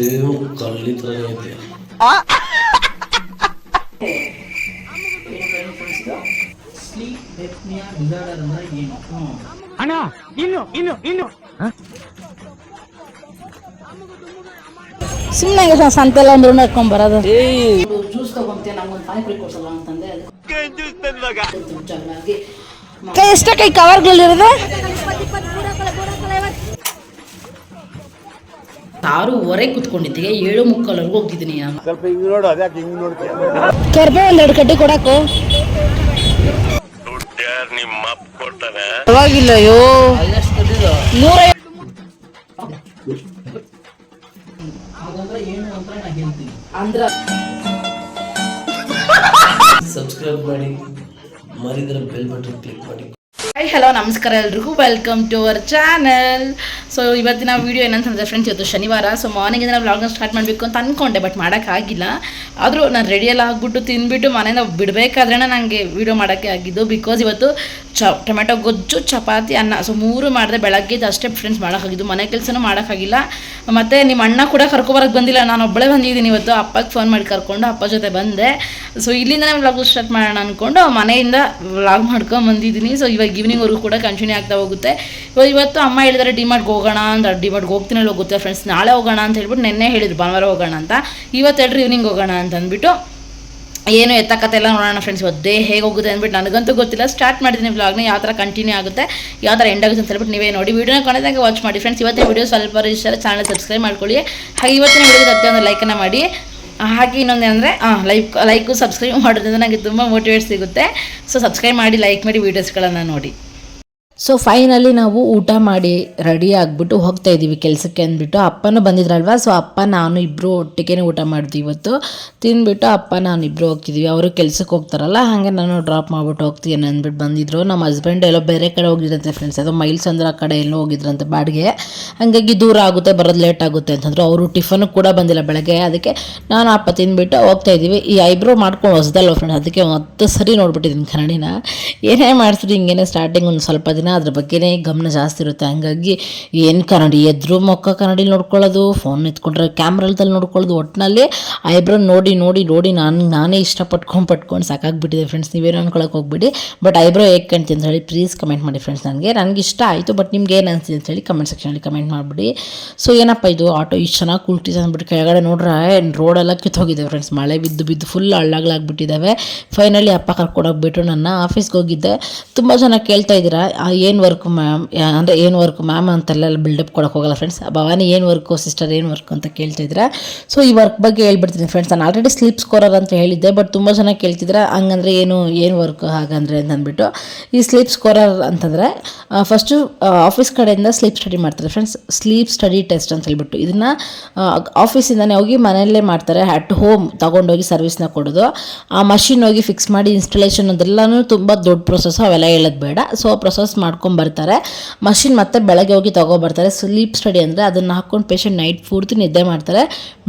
Same ಕಲ್ಲಿ ಥರನೇ ಐತೆ ಸ್ಲೀಪ್ ಎಪ್ನಿಯಾ ಡಿಸಾರ್ಡರ್ ಅಂದ್ರೆ ಏನು ಅಣ್ಣ ಇನ್ನು ಇನ್ನು ಇನ್ನು ಸುಮ್ಮನೆ ಸಂತೆಲ್ಲ ಒಂದು ರೂಮ್ ಹಾಕೊಂಡ್ ಬರೋದು ಜ್ಯೂಸ್ ತಗೊಂತೀಯ ನಂಗೊಂದು ಪಾನಿಪುರಿ ಕೊಡ್ಸಲ್ಲ ಅಂತಂದೆ ಚೆನ್ನಾಗಿ ಕೈ ಎಷ್ಟ ಕೈ ಕವರ್ಗಳಿರೋದು ಆರೂವರೆ ಕುತ್ಕೊಂಡಿದ್ದೆ ಏಳು ಮುಕ್ಕಾಲವರೆಗೂ ಹೋಗ್ತಿದ್ದೀನಿ ನಾನು. ಕೆರ್ಬೆ ಒಂದೆರಡು ಕಡ್ಡಿ ಕೊಡಕು. ಪರವಾಗಿಲ್ಲ ಅಯ್ಯೋ. ನೂರ ಹಾಗಂದ್ರೆ ಏನು ಅಂತ ನಾ ಹೇಳ್ತೀನಿ. ಅಂದ್ರ ಸಬ್ಸ್ಕ್ರೈಬ್ ಮಾಡಿ ಮರಿದ್ರೆ ಬೆಲ್ ಬಟನ್ ಕ್ಲಿಕ್ ಮಾಡಿ. ಹಾಯ್ ಹಲೋ ನಮಸ್ಕಾರ ಎಲ್ರಿಗೂ. Welcome to our channel so ಇವತ್ತಿನ ವೀಡಿಯೋ ಏನಂತಂದರೆ ಫ್ರೆಂಡ್ಸ್ ಇವತ್ತು ಶನಿವಾರ. ಸೊ ಮಾರ್ನಿಂಗ್ ನಾವು ಲಾಗ್ನ ಸ್ಟಾರ್ಟ್ ಮಾಡಬೇಕು ಅಂತ ಅಂದ್ಕೊಂಡೆ ಬಟ್ ಮಾಡೋಕ್ಕಾಗಿಲ್ಲ. ಆದರೂ ನಾನು ರೆಡಿಯಲ್ಲಿ ಆಗಿಬಿಟ್ಟು ತಿನ್ಬಿಟ್ಟು ಮನೆಯಿಂದ ಬಿಡಬೇಕಾದ್ರೆ ನನಗೆ ವೀಡಿಯೋ ಮಾಡೋಕ್ಕೆ ಆಗಿದ್ದು. ಬಿಕಾಸ್ ಇವತ್ತು ಚ, ಟೊಮೆಟೊ ಗೊಜ್ಜು, ಚಪಾತಿ, ಅನ್ನ. ಸೊ ಮೂರು ಮಾಡಿದೆ. ಬೆಳಗ್ಗೆದು ಅಷ್ಟೇ ಫ್ರೆಂಡ್ಸ್ ಮಾಡೋಕ್ಕಾಗಿದ್ದು. ಮನೆ ಕೆಲಸನೂ ಮಾಡೋಕ್ಕಾಗಿಲ್ಲ. ಮತ್ತು ನಿಮ್ಮ ಅಣ್ಣ ಕೂಡ ಕರ್ಕೊಬರಕ್ಕೆ ಬಂದಿಲ್ಲ. ನಾನು ಒಬ್ಬಳೇ ಬಂದಿದ್ದೀನಿ ಇವತ್ತು. ಅಪ್ಪಗೆ ಫೋನ್ ಮಾಡಿ ಕರ್ಕೊಂಡು ಅಪ್ಪ ಜೊತೆ ಬಂದೆ. ಸೊ ಇಲ್ಲಿಂದ ನಾನು ವ್ಲಾಗ್ ಸ್ಟಾರ್ಟ್ ಮಾಡೋಣ ಅಂದ್ಕೊಂಡು ಮನೆಯಿಂದ ಲಾಗ್ ಮಾಡ್ಕೊಂಡು ಬಂದಿದ್ದೀನಿ. ಸೊ ಇವಾಗ ಈವ್ನಿಂಗ್ವರೆಗೂ ಕೂಡ ಕಂಟಿನ್ಯೂ ಆಗ್ತಾ ಹೋಗುತ್ತೆ. ಇವತ್ತು ಅಮ್ಮ ಹೇಳಿದರೆ ಡಿಮಾರ್ಟ್ಗೆ ಹೋಗೋಣ ಅಂತ ಡಿಮಾರ್ಟ್ಗೆ ಹೋಗ್ತೀನಿ ಹೋಗುತ್ತೆ ಫ್ರೆಂಡ್ಸ್ ನಾಳೆ ಹೋಗೋಣ ಅಂತ ಹೇಳ್ಬಿಟ್ಟು ನೆನ್ನೆ ಹೇಳಿದ್ರು, ಭಾನುವಾರ ಹೋಗೋಣ ಅಂತ. ಇವತ್ತು ಹೇಳ್ರಿ ಈವ್ನಿಂಗ್ ಹೋಗೋಣ ಅಂತ ಅಂದ್ಬಿಟ್ಟು. ಏನು ಎಲ್ಲ ನೋಡೋಣ ಫ್ರೆಂಡ್ಸ್ ಒದ್ದೇ ಹೇಗೆ ಹೋಗುತ್ತೆ ಅಂದ್ಬಿಟ್ಟು ನನಗಂತೂ ಗೊತ್ತಿಲ್ಲ. ಸ್ಟಾರ್ಟ್ ಮಾಡಿದ್ದೀನಿ ವ್ಲಾಗ್ನ ಯಾವ ಥರ ಕಂಟಿನ್ಯೂ ಆಗುತ್ತೆ ಯಾವ ಥರ ಎಂಡ್ ಆಗುತ್ತೆ ಅಂತ ಹೇಳ್ಬಿಟ್ಟು ನೀವೇ ನೋಡಿ. ವೀಡಿಯೋನ ಕೊನೆದಾಗ ವಾಚ್ ಮಾಡಿ ಫ್ರೆಂಡ್ಸ್ ಇವತ್ತಿನ ವೀಡಿಯೋ ಸ್ವಲ್ಪ ಇಷ್ಟ ಚಾನಲ್ ಸಬ್ಸ್ಕ್ರೈಬ್ ಮಾಡ್ಕೊಳ್ಳಿ. ಹಾಗೆ ಇವತ್ತಿನ ವೀಡಿಯೋ ಮತ್ತೆ ಒಂದು ಲೈಕನ್ನು ಮಾಡಿ. ಹಾಗೆ ಇನ್ನೊಂದು ಅಂದರೆ ಹಾಂ ಲೈಕ್ ಲೈಕು ಸಬ್ಸ್ಕ್ರೈಬ್ ಮಾಡೋದ್ರಿಂದ ನನಗೆ ತುಂಬ ಮೋಟಿವೇಟ್ ಸಿಗುತ್ತೆ. ಸೊ ಸಬ್ಸ್ಕ್ರೈಬ್ ಮಾಡಿ ಲೈಕ್ ಮಾಡಿ ವೀಡಿಯೋಸ್ಗಳನ್ನು ನೋಡಿ. ಸೊ ಫೈನಲಿ ನಾವು ಊಟ ಮಾಡಿ ರೆಡಿ ಆಗಿಬಿಟ್ಟು ಹೋಗ್ತಾ ಇದ್ದೀವಿ ಕೆಲಸಕ್ಕೆ ಅಂದ್ಬಿಟ್ಟು. ಅಪ್ಪನೂ ಬಂದಿದ್ರಲ್ವ? ಸೊ ಅಪ್ಪ, ನಾನು ಇಬ್ಬರು ಒಟ್ಟಿಗೆ ಊಟ ಮಾಡಿದ್ವಿ ಇವತ್ತು. ತಿಂದ್ಬಿಟ್ಟು ಅಪ್ಪ, ನಾನು ಇಬ್ಬರು ಹೋಗ್ತಿದ್ವಿ. ಅವರು ಕೆಲಸಕ್ಕೆ ಹೋಗ್ತಾರಲ್ಲ, ಹಾಗೆ ನಾನು ಡ್ರಾಪ್ ಮಾಡ್ಬಿಟ್ಟು ಹೋಗ್ತೀನಿ ಅಂದ್ಬಿಟ್ಟು ಬಂದಿದ್ರು. ನಮ್ಮ ಹಸ್ಬೆಂಡ್ ಎಲ್ಲೋ ಬೇರೆ ಕಡೆ ಹೋಗಿದ್ರಂತೆ ಫ್ರೆಂಡ್ಸ್ ಅದು ಮೈಲ್ಸ್ ಅಂದ್ರೆ ಆ ಕಡೆ ಎಲ್ಲೋ ಹೋಗಿದ್ರಂತೆ ಬಾಡಿಗೆ. ಹಾಗಾಗಿ ದೂರ ಆಗುತ್ತೆ, ಬರೋದು ಲೇಟ್ ಆಗುತ್ತೆ ಅಂತಂದ್ರು. ಅವರು ಟಿಫನ್ ಕೂಡ ಬಂದಿಲ್ಲ ಬೆಳಗ್ಗೆ. ಅದಕ್ಕೆ ನಾನು ಅಪ್ಪ ತಿಂದ್ಬಿಟ್ಟು ಹೋಗ್ತಾ ಇದ್ದೀವಿ. ಈ ಐಬ್ರೋ ಮಾಡ್ಕೊಂಡು ಹೊಸದಲ್ವ ಫ್ರೆಂಡ್ಸ್ ಅದಕ್ಕೆ ಹತ್ತು ಸರಿ ನೋಡ್ಬಿಟ್ಟಿದ್ದೀನಿ ಕನ್ನಡಿನ. ಏನೇ ಮಾಡಿಸ್ರಿ ಹಿಂಗೇನೆ ಸ್ಟಾರ್ಟಿಂಗ್ ಒಂದು ಸ್ವಲ್ಪ ದಿನ ಅದ್ರ ಬಗ್ಗೆನೇ ಗಮನ ಜಾಸ್ತಿ ಇರುತ್ತೆ. ಹಂಗಾಗಿ ಏನು ಕನ್ನಡಿ ಎದ್ರು ಮೊಕ್ಕ ಕನ್ನಡಿ ನೋಡ್ಕೊಳ್ಳೋದು ಫೋನ್ ಎತ್ಕೊಂಡ್ರೆ ಕ್ಯಾಮ್ರಲ್ದಲ್ಲಿ ನೋಡ್ಕೊಳ್ಳೋದು ಒಟ್ಟಿನಲ್ಲಿ ಐಬ್ರೋ ನೋಡಿ ನೋಡಿ ನೋಡಿ ನಾನು, ನಾನೇ ಇಷ್ಟಪಟ್ಕೊಂಡು ಪಟ್ಕೊಂಡು ಸಾಕಾಗ್ಬಿಟ್ಟಿದೆ ಫ್ರೆಂಡ್ಸ್ ನೀವೇನು ಅನ್ಕೊಳಕ್ಕೆ ಹೋಗ್ಬಿಡಿ. ಬಟ್ ಐಬ್ರೋ ಹೇಗೆ ಅಂತ ಹೇಳಿ ಪ್ಲೀಸ್ ಕಮೆಂಟ್ ಮಾಡಿ ಫ್ರೆಂಡ್ಸ್ ನನಗೆ. ನನಗೆ ಇಷ್ಟ ಆಯಿತು ಬಟ್ ನಿಮ್ಗೆ ಏನು ಅನಿಸ್ತಿದೆ ಅಂತ ಹೇಳಿ ಕಮೆಂಟ್ ಸೆಕ್ಷನಲ್ಲಿ ಕಮೆಂಟ್ ಮಾಡಿಬಿಡಿ. ಸೊ ಏನಪ್ಪ ಇದು? ಆಟೋ ಇಷ್ಟು ಚೆನ್ನಾಗಿ ಕುಳ್ತಿದೆ ಅಂದ್ಬಿಟ್ಟು ಕೆಳಗಡೆ ನೋಡ್ರೆ ರೋಡೆಲ್ಲ ಕಿತ್ತೋಗಿದೆ ಫ್ರೆಂಡ್ಸ್ ಮಳೆ ಬಿದ್ದು ಬಿದ್ದು ಫುಲ್ ಹಳ್ಳಗಳಾಗ್ಬಿಟ್ಟಿದ್ದಾವೆ ಫೈನಲಿ ಅಪ್ಪ ಕರ್ಕೊಂಡೋಗ್ಬಿಟ್ಟು ನನ್ನ ಆಫೀಸ್ಗೆ ಹೋಗಿದ್ದೆ. ತುಂಬ ಜನ ಕೇಳ್ತಾ ಇದ್ದೀರಾ ಏನು ವರ್ಕ್ ಮ್ಯಾಮ್ ಅಂದರೆ ಏನು ವರ್ಕ್ ಮ್ಯಾಮ್ ಅಂತೆಲ್ಲ ಬಿಲ್ಡಪ್ ಕೊಡೋಕೆ ಹೋಗಲ್ಲ ಫ್ರೆಂಡ್ಸ್ ಭವಾನಿ ಏನು ವರ್ಕು ಸಿಸ್ಟರ್ ಏನು ವರ್ಕ್ ಅಂತ ಕೇಳ್ತಾ ಇದ್ದೀರಾ ಸೊ ಈ ವರ್ಕ್ ಬಗ್ಗೆ ಹೇಳ್ಬಿಡ್ತೀನಿ ಫ್ರೆಂಡ್ಸ್ ನಾನು ಆಲ್ರೆಡಿ ಸ್ಲೀಪ್ ಸ್ಕೋರರ್ ಅಂತ ಹೇಳಿದ್ದೆ ಬಟ್ ತುಂಬ ಜನ ಕೇಳ್ತಿದ್ರೆ, ಹಂಗಂದ್ರೆ ಏನು ಏನು ವರ್ಕ್ ಹಾಗಂದ್ರೆ ಅಂತ ಅಂದ್ಬಿಟ್ಟು. ಈ ಸ್ಲೀಪ್ ಸ್ಕೋರರ್ ಅಂತಂದರೆ ಫಸ್ಟು ಆಫೀಸ್ ಕಡೆಯಿಂದ ಸ್ಲೀಪ್ ಸ್ಟಡಿ ಮಾಡ್ತಾರೆ ಫ್ರೆಂಡ್ಸ್ ಸ್ಲೀಪ್ ಸ್ಟಡಿ ಟೆಸ್ಟ್ ಅಂತ ಹೇಳ್ಬಿಟ್ಟು. ಇದನ್ನು ಆಫೀಸಿಂದನೇ ಹೋಗಿ ಮನೆಯಲ್ಲೇ ಮಾಡ್ತಾರೆ ಅಟ್ ಹೋಮ್ ತಗೊಂಡೋಗಿ ಸರ್ವಿಸ್ನ ಕೊಡೋದು. ಆ ಮಷಿನ್ ಹೋಗಿ ಫಿಕ್ಸ್ ಮಾಡಿ ಇನ್ಸ್ಟಾಲೇಷನ್ ಅದೆಲ್ಲನೂ ತುಂಬ ದೊಡ್ಡ ಪ್ರೊಸೆಸ್ ಅವೆಲ್ಲ ಹೇಳೋದು ಬೇಡ. ಸೊ ಪ್ರೊಸೆಸ್ ಮಾಡ್ಕೊಂಡು ಬರ್ತಾರೆ. ಮಷಿನ್ ಮತ್ತೆ ಬೆಳಗ್ಗೆ ಹೋಗಿ ತಗೋಬರ್ತಾರೆ. ಸ್ಲೀಪ್ ಸ್ಟಡಿ ಅಂದರೆ ಅದನ್ನು ಹಾಕ್ಕೊಂಡು ಪೇಷಂಟ್ ನೈಟ್ ಪೂರ್ತಿ ನಿದ್ದೆ ಮಾಡ್ತಾರೆ.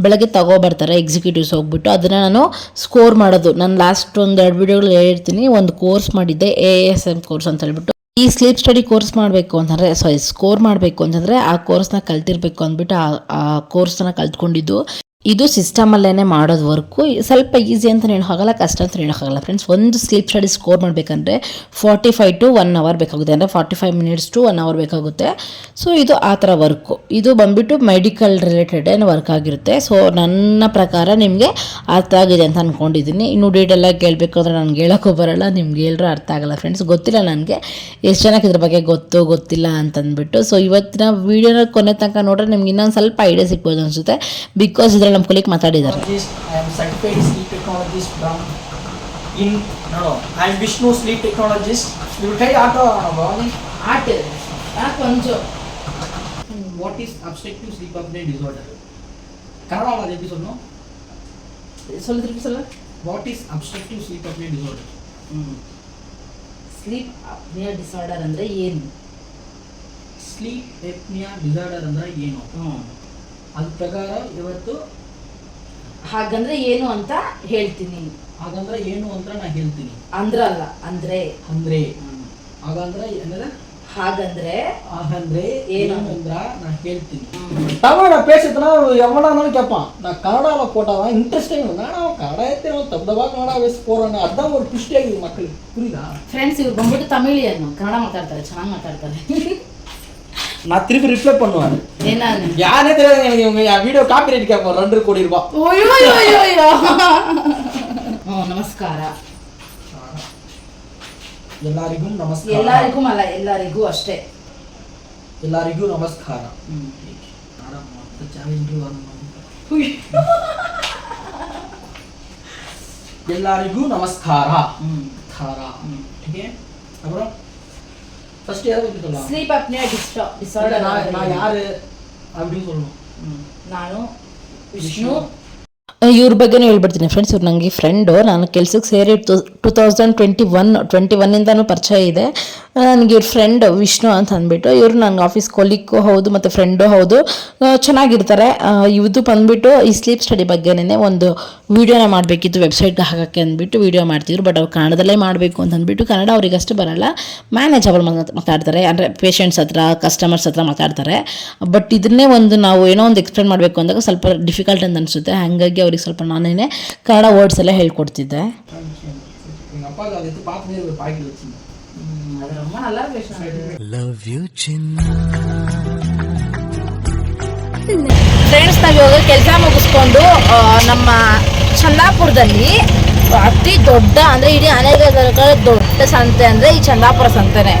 ಬೆಳಗ್ಗೆ ತಗೋಬರ್ತಾರೆ ಎಕ್ಸಿಕ್ಯೂಟಿವ್ಸ್ ಹೋಗ್ಬಿಟ್ಟು. ಅದನ್ನು ನಾನು ಸ್ಕೋರ್ ಮಾಡೋದು. ನಾನು ಲಾಸ್ಟ್ ಒಂದು ಎರಡು ವಿಡಿಯೋಗಳು ಹೇಳಿರ್ತೀನಿ ಒಂದು ಕೋರ್ಸ್ ಮಾಡಿದ್ದೆ ಎ ಎಸ್ ಎಂ ಕೋರ್ಸ್ ಅಂತ ಹೇಳ್ಬಿಟ್ಟು. ಈ ಸ್ಲೀಪ್ ಸ್ಟಡಿ ಕೋರ್ಸ್ ಮಾಡಬೇಕು ಅಂತಂದರೆ ಸಾರಿ ಸ್ಕೋರ್ ಮಾಡಬೇಕು ಅಂತಂದರೆ ಆ ಕೋರ್ಸ್ನ ಕಲ್ತಿರ್ಬೇಕು ಅಂದ್ಬಿಟ್ಟು ಆ ಕೋರ್ಸ್ನ ಕಲ್ತ್ಕೊಂಡಿದ್ದು. ಇದು ಸಿಸ್ಟಮಲ್ಲೇ ಮಾಡೋದು ವರ್ಕು ಸ್ವಲ್ಪ ಈಸಿ ಅಂತ ಹೇಳೋಕ್ಕಾಗಲ್ಲ ಕಷ್ಟ ಅಂತ ಹೇಳೋಕ್ಕಾಗಲ್ಲ ಫ್ರೆಂಡ್ಸ್ ಒಂದು ಸ್ಲೀಪ್ ಸ್ಟಡಿ ಸ್ಕೋರ್ ಮಾಡಬೇಕಂದ್ರೆ forty five to one hour ಬೇಕಾಗುತ್ತೆ. ಅಂದರೆ forty five minutes to one hour ಬೇಕಾಗುತ್ತೆ. ಸೊ ಇದು ಆ ಥರ ವರ್ಕು ಇದು ಬಂದ್ಬಿಟ್ಟು ಮೆಡಿಕಲ್ ರಿಲೇಟೆಡ್ ಏನು ವರ್ಕ್ ಆಗಿರುತ್ತೆ. ಸೊ ನನ್ನ ಪ್ರಕಾರ ನಿಮಗೆ ಅರ್ಥ ಆಗಿದೆ ಅಂತ ಅಂದ್ಕೊಂಡಿದ್ದೀನಿ ಇನ್ನು ಆಗಿ ಕೇಳಬೇಕು ಅಂದರೆ ನನಗೆ ಹೇಳೋಕ್ಕೂ ಬರೋಲ್ಲ. ನಿಮ್ಗೆ ಹೇಳಿದ್ರೆ ಅರ್ಥ ಆಗಲ್ಲ ಫ್ರೆಂಡ್ಸ್ ಗೊತ್ತಿಲ್ಲ ನನಗೆ. ಎಷ್ಟು ಜನಕ್ಕೆ ಇದ್ರ ಬಗ್ಗೆ ಗೊತ್ತು, ಗೊತ್ತಿಲ್ಲ ಅಂತಂದ್ಬಿಟ್ಟು. ಸೊ ಇವತ್ತಿನ ವೀಡಿಯೋನ ಕೊನೆ ತನಕ ನೋಡ್ರೆ ನಿಮ್ಗೆ ಇನ್ನೊಂದು ಸ್ವಲ್ಪ ಐಡಿಯಾ ಸಿಗ್ಬೋದು ಅನಿಸುತ್ತೆ. ಬಿಕಾಸ್ ಅಂತೇಳಿ ನಮ್ಮ ಕುಲಿಕ್ ಮಾತಾಡಿದ್ದಾರೆ. In I Vishnu sleep technologist you at what is obstructive sleep apnea disorder Kannada ಒಳಗೆ what is obstructive sleep apnea disorder sleep apnea disorder ಅಂದರೆ ಏನು? ಸ್ಲೀಪ್ ಅಪ್ನಿಯಾ ಡಿಸಾರ್ಡರ್ ಅಂದರೆ ಏನು? ಅದ್ರ ಪ್ರಕಾರ ಇವತ್ತು ಹಾಗಂದ್ರೆ ಏನು ಅಂತ ಹೇಳ್ತೀನಿ. ಹಾಗಂದ್ರೆ ಏನು ಅಂತ ನಾ ಹೇಳ್ತೀನಿ. ಅಂದ್ರಲ್ಲ ಅಂದ್ರೆ. ಅಂದ್ರೆ. ಹಾಗಂದ್ರೆ ಏನಂದ್ರೆ ಹಾಗಂದ್ರೆ ಹಾಗಂದ್ರೆ ಏನು? ಅಂದ್ರ ನಾ ಹೇಳ್ತೀನಿ. ತಮಿಳ ಪೇಸಿದ್ರ ಎವಡ ನನಗೆಪ್ಪ ನಾ ಕನ್ನಡ ಕೊಟ್ಟವ ಇಂಟ್ರೆಸ್ಟಿಂಗ್ ನಾಡ ಕನ್ನಡ ಐತೆ ತಬ್ದಬ ಕನ್ನಡ ವೇಸ್ ಪೋರನ್ನ ಒಂದು ಅವ್ರು ಖುಷಿಯಾಗಿ ಮಕ್ಕಳಿಗೆ ಕುರಿಗ ಫ್ರೆಂಡ್ಸ್ ಇವ್ರು ಬಂದ್ಬಿಟ್ಟು ತಮಿಳಿಯನ್ನು ಕನ್ನಡ ಮಾತಾಡ್ತಾರೆ ಚೆನ್ನಾಗಿ ಮಾತಾಡ್ತಾರೆ. நான் திருப்பி ரிப்ளை பண்ணுவேன் ಏನಾದ್ರು யாரே தெரியாது எனக்கு இவங்க என் வீடியோ காப்பி ரைட் கேட்போம் ரெண்டு கோடி ரூபாய் ಅಯ್ಯೋ ಅಯ್ಯೋ ಅಯ್ಯೋ ಅಯ್ಯೋ ಹ್ಞೂ ನಮಸ್ಕಾರ ಎಲ್ಲರಿಗೂ ನಮಸ್ಕಾರ ಎಲ್ಲರಿಗೂ ಅಲ್ಲ ಎಲ್ಲರಿಗೂ ಅಷ್ಟೇ ಎಲ್ಲರಿಗೂ ನಮಸ್ಕಾರ ಹ್ಮ್. ಕನ್ನಡ ಮತ್ತೆ ಚಾಲೆಂಜ್ ಎಲ್ಲರಿಗೂ ನಮಸ್ಕಾರ ಹ್ಮ್. தாரா ठीक है அப்புறம் ஃபர்ஸ்ட் யாரை பத்தி சொல்லலாம் ಸ್ಲೀಪ್ ಅಪ್ನಿಯಾ ಡಿಸ್ಟಾ இல்ல, ಡಿಸಾರ್ಡರ್ நான் நான் யாரு அப்படின்னு சொல்லணும் ನಾನು ವಿಷ್ಣು ಇವ್ರ ಬಗ್ಗೆನೂ ಹೇಳ್ಬಿಡ್ತೀನಿ ಫ್ರೆಂಡ್ಸ್ ಇವ್ರು ನನಗೆ ಫ್ರೆಂಡು ನಾನು ಕೆಲ್ಸಕ್ಕೆ ಸೇರಿ two two thousand twenty one twenty ಒನ್ನಿಂದನೂ ಪರಿಚಯ ಇದೆ ನನಗೆ ಇವ್ರ ಫ್ರೆಂಡ್ ವಿಷ್ಣು ಅಂತ ಅಂದ್ಬಿಟ್ಟು, ಇವರು ನಂಗೆ ಆಫೀಸ್ ಕೊಲಿಕ್ಕು ಹೌದು ಮತ್ತು ಫ್ರೆಂಡು ಹೌದು ಚೆನ್ನಾಗಿರ್ತಾರೆ. ಇವತ್ತು ಬಂದುಬಿಟ್ಟು ಈ ಸ್ಲೀಪ್ ಸ್ಟಡಿ ಬಗ್ಗೆನೇ ಒಂದು ವೀಡಿಯೋನ ಮಾಡಬೇಕಿತ್ತು ವೆಬ್ಸೈಟ್ಗೆ ಹಾಕೋಕ್ಕೆ ಅಂದ್ಬಿಟ್ಟು ವೀಡಿಯೋ ಮಾಡ್ತಿದ್ರು ಬಟ್ ಅವ್ರು ಕನ್ನಡದಲ್ಲೇ ಮಾಡಬೇಕು ಅಂತ ಅಂದ್ಬಿಟ್ಟು ಕನ್ನಡ ಅವರಿಗಷ್ಟು ಬರಲ್ಲ. ಮ್ಯಾನೇಜಬಲ್ ಮಾತಾಡ್ತಾರೆ, ಅಂದರೆ ಪೇಷಂಟ್ಸ್ ಹತ್ರ ಕಸ್ಟಮರ್ಸ್ ಹತ್ರ ಮಾತಾಡ್ತಾರೆ. ಬಟ್ ಇದನ್ನೇ ಒಂದು ನಾವು ಏನೋ ಒಂದು ಎಕ್ಸ್ಪ್ಲೇನ್ ಮಾಡಬೇಕು ಅಂದಾಗ ಸ್ವಲ್ಪ ಡಿಫಿಕಲ್ಟ್ ಅಂತ ಅನಿಸುತ್ತೆ. ಹಾಗಾಗಿ ಅವ್ರಿಗೆ ಸ್ವಲ್ಪ ನಾನೇ ಕನ್ನಡ ವರ್ಡ್ಸ್ ಎಲ್ಲ ಹೇಳ್ಕೊಡ್ತಿದ್ದೆ. அதை எடுத்து பார்த்துனே ஒரு பாக்கெட் வச்சிருந்தேன் ಅದು ரொம்ப நல்லா ವಿಷ್ಣು ಫ್ರೆಂಡ್ಸ್ ನಾವು ಇವಾಗ ಕೆಲಸ ಮುಗಿಸ್ಕೊಂಡು ಆ, ನಮ್ಮ ಚಂದಾಪುರದಲ್ಲಿ ಅತಿ ದೊಡ್ಡ ಅಂದ್ರೆ ಇಡೀ ಅನೇಕ ದೊಡ್ಡ ಸಂತೆ ಅಂದ್ರೆ ಈ ಚಂದಾಪುರ ಸಂತೆನೆ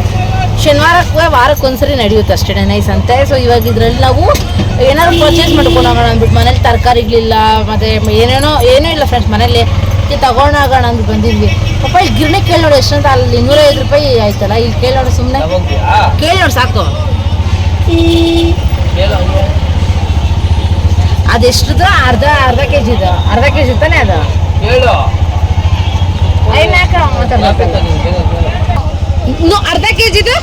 ಶನಿವಾರಕ್ಕೆ ವಾರಕ್ಕೊಂದ್ಸರಿ ನಡೆಯುತ್ತೆ ಅಷ್ಟೇ ಈ ಸಂತೆ ಸೊ ಇವಾಗ ಇದ್ರಲ್ಲಿ ನಾವು ಏನಾದ್ರು ಪರ್ಚೇಸ್ ಮಾಡ್ಕೊಂಡು ಹೋಗೋಣ ಅಂದ್ಬಿಟ್ಟು ಮನೇಲಿ ತರಕಾರಿಗಳಿಲ್ಲ ಮತ್ತೆ ಏನೇನೋ ಏನೂ ಇಲ್ಲ ಫ್ರೆಂಡ್ಸ್ ಮನೇಲಿ ತಗೊಂಡೋಗೋಣ ಅಂತ ಬಂದಿದ್ವಿ. ಪಾಪ ಇಲ್ಲಿ ಗಿರಣಿ ಕೇಳಿ ನೋಡಿ ಎಷ್ಟಂತ ಅಲ್ಲಿ ನೂರೈವತ್ತು ರೂಪಾಯಿ ಆಯ್ತಲ್ಲ ಇಲ್ಲಿ ಕೇಳಿ ನೋಡಿ ಸುಮ್ಮನೆ ಕೇಳಿ ನೋಡಿ ಸಾಕು ಅದೆಷ್ಟು ಅರ್ಧ ಅರ್ಧ ಕೆ ಜಿದು ಅರ್ಧ ಕೆ ಜಿ ತಾನೇ ಅದು. ಇನ್ನು ಅರ್ಧ ಕೆ ಜಿದು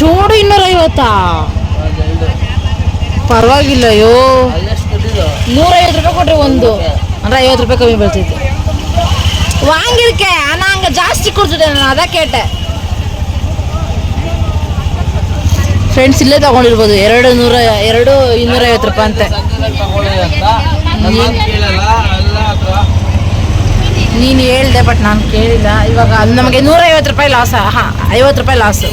ಜೋಡಿ ಇನ್ನೂರೈವತ್ತಾ? ಪರವಾಗಿಲ್ಲ ಅಯ್ಯೋ. ನೂರೈವತ್ತು ರೂಪಾಯಿ ಕೊಡ್ರಿ ಒಂದು. ಅಂದ್ರೆ ಐವತ್ತು ರೂಪಾಯಿ ಕಮ್ಮಿ ಬೀಳ್ತೈತಿ. ವಾಂಗಿರ್ಕೆ ಅನ್ನ ಹಂಗ ಜಾಸ್ತಿ ಕೊಡ್ತಿದ್ದೆ ನಾನು ಅದ ಕೇಟೆ. ಫ್ರೆಂಡ್ಸ್ ಇಲ್ಲೇ ತಗೊಂಡಿರ್ಬೋದು. ಎರಡು ನೂರ ಎರಡು ಇನ್ನೂರೈವತ್ತು ರೂಪಾಯಿ ಅಂತೆ. ನೀನು ಹೇಳ್ದೆ ಬಟ್ ನಾನು ಕೇಳಿಲ್ಲ. ಇವಾಗ ಅದು ನಮಗೆ ನೂರೈವತ್ತು ರೂಪಾಯಿ ಲಾಸ್ ಹಾಂ ಐವತ್ತು ರೂಪಾಯಿ ಲಾಸು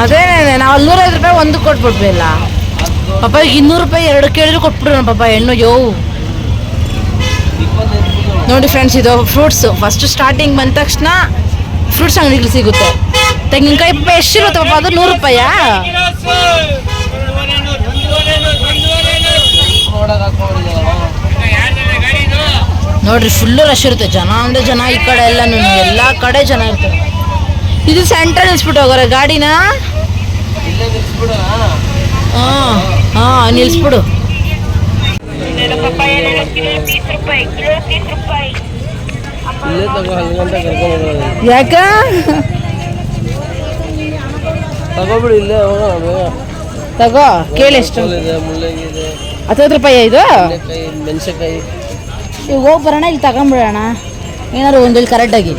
ಅದೇನೇ ನಾವು ಅಲ್ಲಿ ನೂರೈವತ್ತು ರೂಪಾಯಿ ಒಂದು ಕೊಟ್ಬಿಟ್ವಿಲ್ಲ ಪಾಪ ಈಗ ಇನ್ನೂರು ರೂಪಾಯಿ ಎರಡು ಕೇಳಿದ್ರು ಕೊಟ್ಬಿಟ್ರು ಪಾಪ ಹೆಣ್ಣು ಯೋ. ನೋಡಿ ಫ್ರೆಂಡ್ಸ್ ಇದು ಫ್ರೂಟ್ಸು ಫಸ್ಟ್ ಸ್ಟಾರ್ಟಿಂಗ್ ಬಂದ ತಕ್ಷಣ ಫ್ರೂಟ್ಸ್ ಅಂಗಡಿಗಳು ಸಿಗುತ್ತೆ. ತೆಂಗಿನಕಾಯಿ ಪಾಪ ಎಷ್ಟಿರುತ್ತೆ ಪಾಪ ಅದು ನೂರು ರೂಪಾಯಾ? ನೋಡ್ರಿ ಫುಲ್ಲು ರಶ್ ಇರುತ್ತೆ. ಜನ ಅಂದರೆ ಜನ ಈ ಕಡೆ ಎಲ್ಲ ಎಲ್ಲ ಕಡೆ ಜನ ಇರ್ತವೆ ಇದು ಸೆಂಟ್ರಲ್ ಇಸ್ಬಿಟ್ಟು ಹೋಗೋರ ಗಾಡಿನ? ಹಾಂ. ಹಾಂ ನಿಲ್ಸ್ಬಿಡು. ಯಾಕ? ತಗೋಬಿಡು ಇಲ್ಲೇ ತಗೋ ಕೇಳಿ ಎಷ್ಟು. ಹತ್ತತ್ತು ರೂಪಾಯಿ ಇದು? ಕೈ ಮೆಣಸಿನಕಾಯಿ. ಈಗ ಹೋಗಿ ಬರೋಣ ಇಲ್ಲಿ ತಗೊಂಬಿಡೋಣ ಏನಾದ್ರು ಒಂದು ಇಲ್ಲಿ ಕರೆಕ್ಟಾಗಿ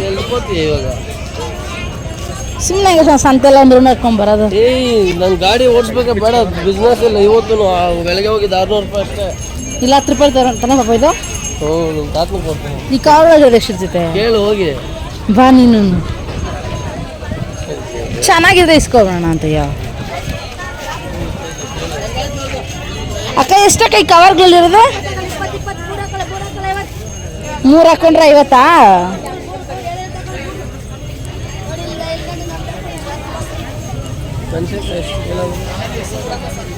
ಇವಾಗ? ಸುಮ್ಮನೆ ಸಂತೆಲ್ಲ ಒಂದು ನಡ್ಕೊಂಡ್ ಬರೋದು. ಏಯ್ ನನ್ ಗಾಡಿ ಓಡಿಸ್ಬೇಕಾ ಬೇಡ ಬಿಸ್ನೆಸ್ ಇಲ್ಲ ಇವತ್ತು ಬೆಳಗ್ಗೆ ಹೋಗಿದ್ದು ಆರ್ನೂರು ರೂಪಾಯಿ ಅಷ್ಟೇ. ಇಲ್ಲ ಹತ್ತು ರೂಪಾಯಿ ತರ ತಾನೇ ಪಾಪ ಇದು? ಹ್ಞೂ ನಿಮ್ಮ ತಾತನ ಕೊಡ್ತೀನಿ. ಈ ಕವರ್ ಎಷ್ಟು ಜೊತೆ ಕೇಳು ಹೋಗಿ. ಬಾ ನೀನು. ಚೆನ್ನಾಗಿದೆ ಇಸ್ಕೊಬೋಣ ಅಂತ ಯಾವ ಅಕ್ಕ ಎಷ್ಟಕ್ಕ ಈ ಕವರ್ಗಳಿರೋದು ಮೂರು ಹಾಕೊಂಡ್ರೆ ಐವತ್ತಾ ಮೆಣಸಿನಕಾಯಿ ಎಷ್ಟು ಕಿಲೋ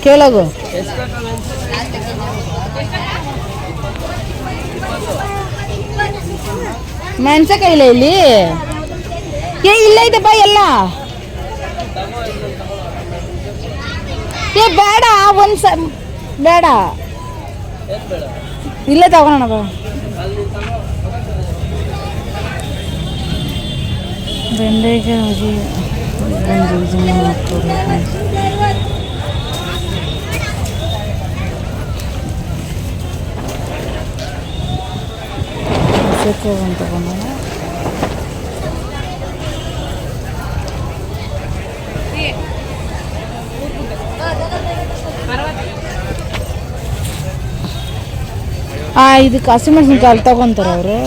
ಕೇಳೋಗು. ಮೆಣಸಕಾಯಿ ಇಲ್ಲ ಇಲ್ಲಿ? ಏ, ಇಲ್ಲ ಐತಪ್ಪ ಎಲ್ಲ. ಏ, ಬೇಡ, ಒಂದು ಸ, ಬೇಡ. ಇಲ್ಲೇ ತಗೋಣ ಬೆಂಡೆಕಾಯಿ ಅಂತ ತಗೊಂಡು ಇದು ಕಾಸಿ ಮೆಣಸಿನ್ಕಾಯಿ ಅಲ್ಲಿ ತಗೊಂತಾರೆ ಅವರು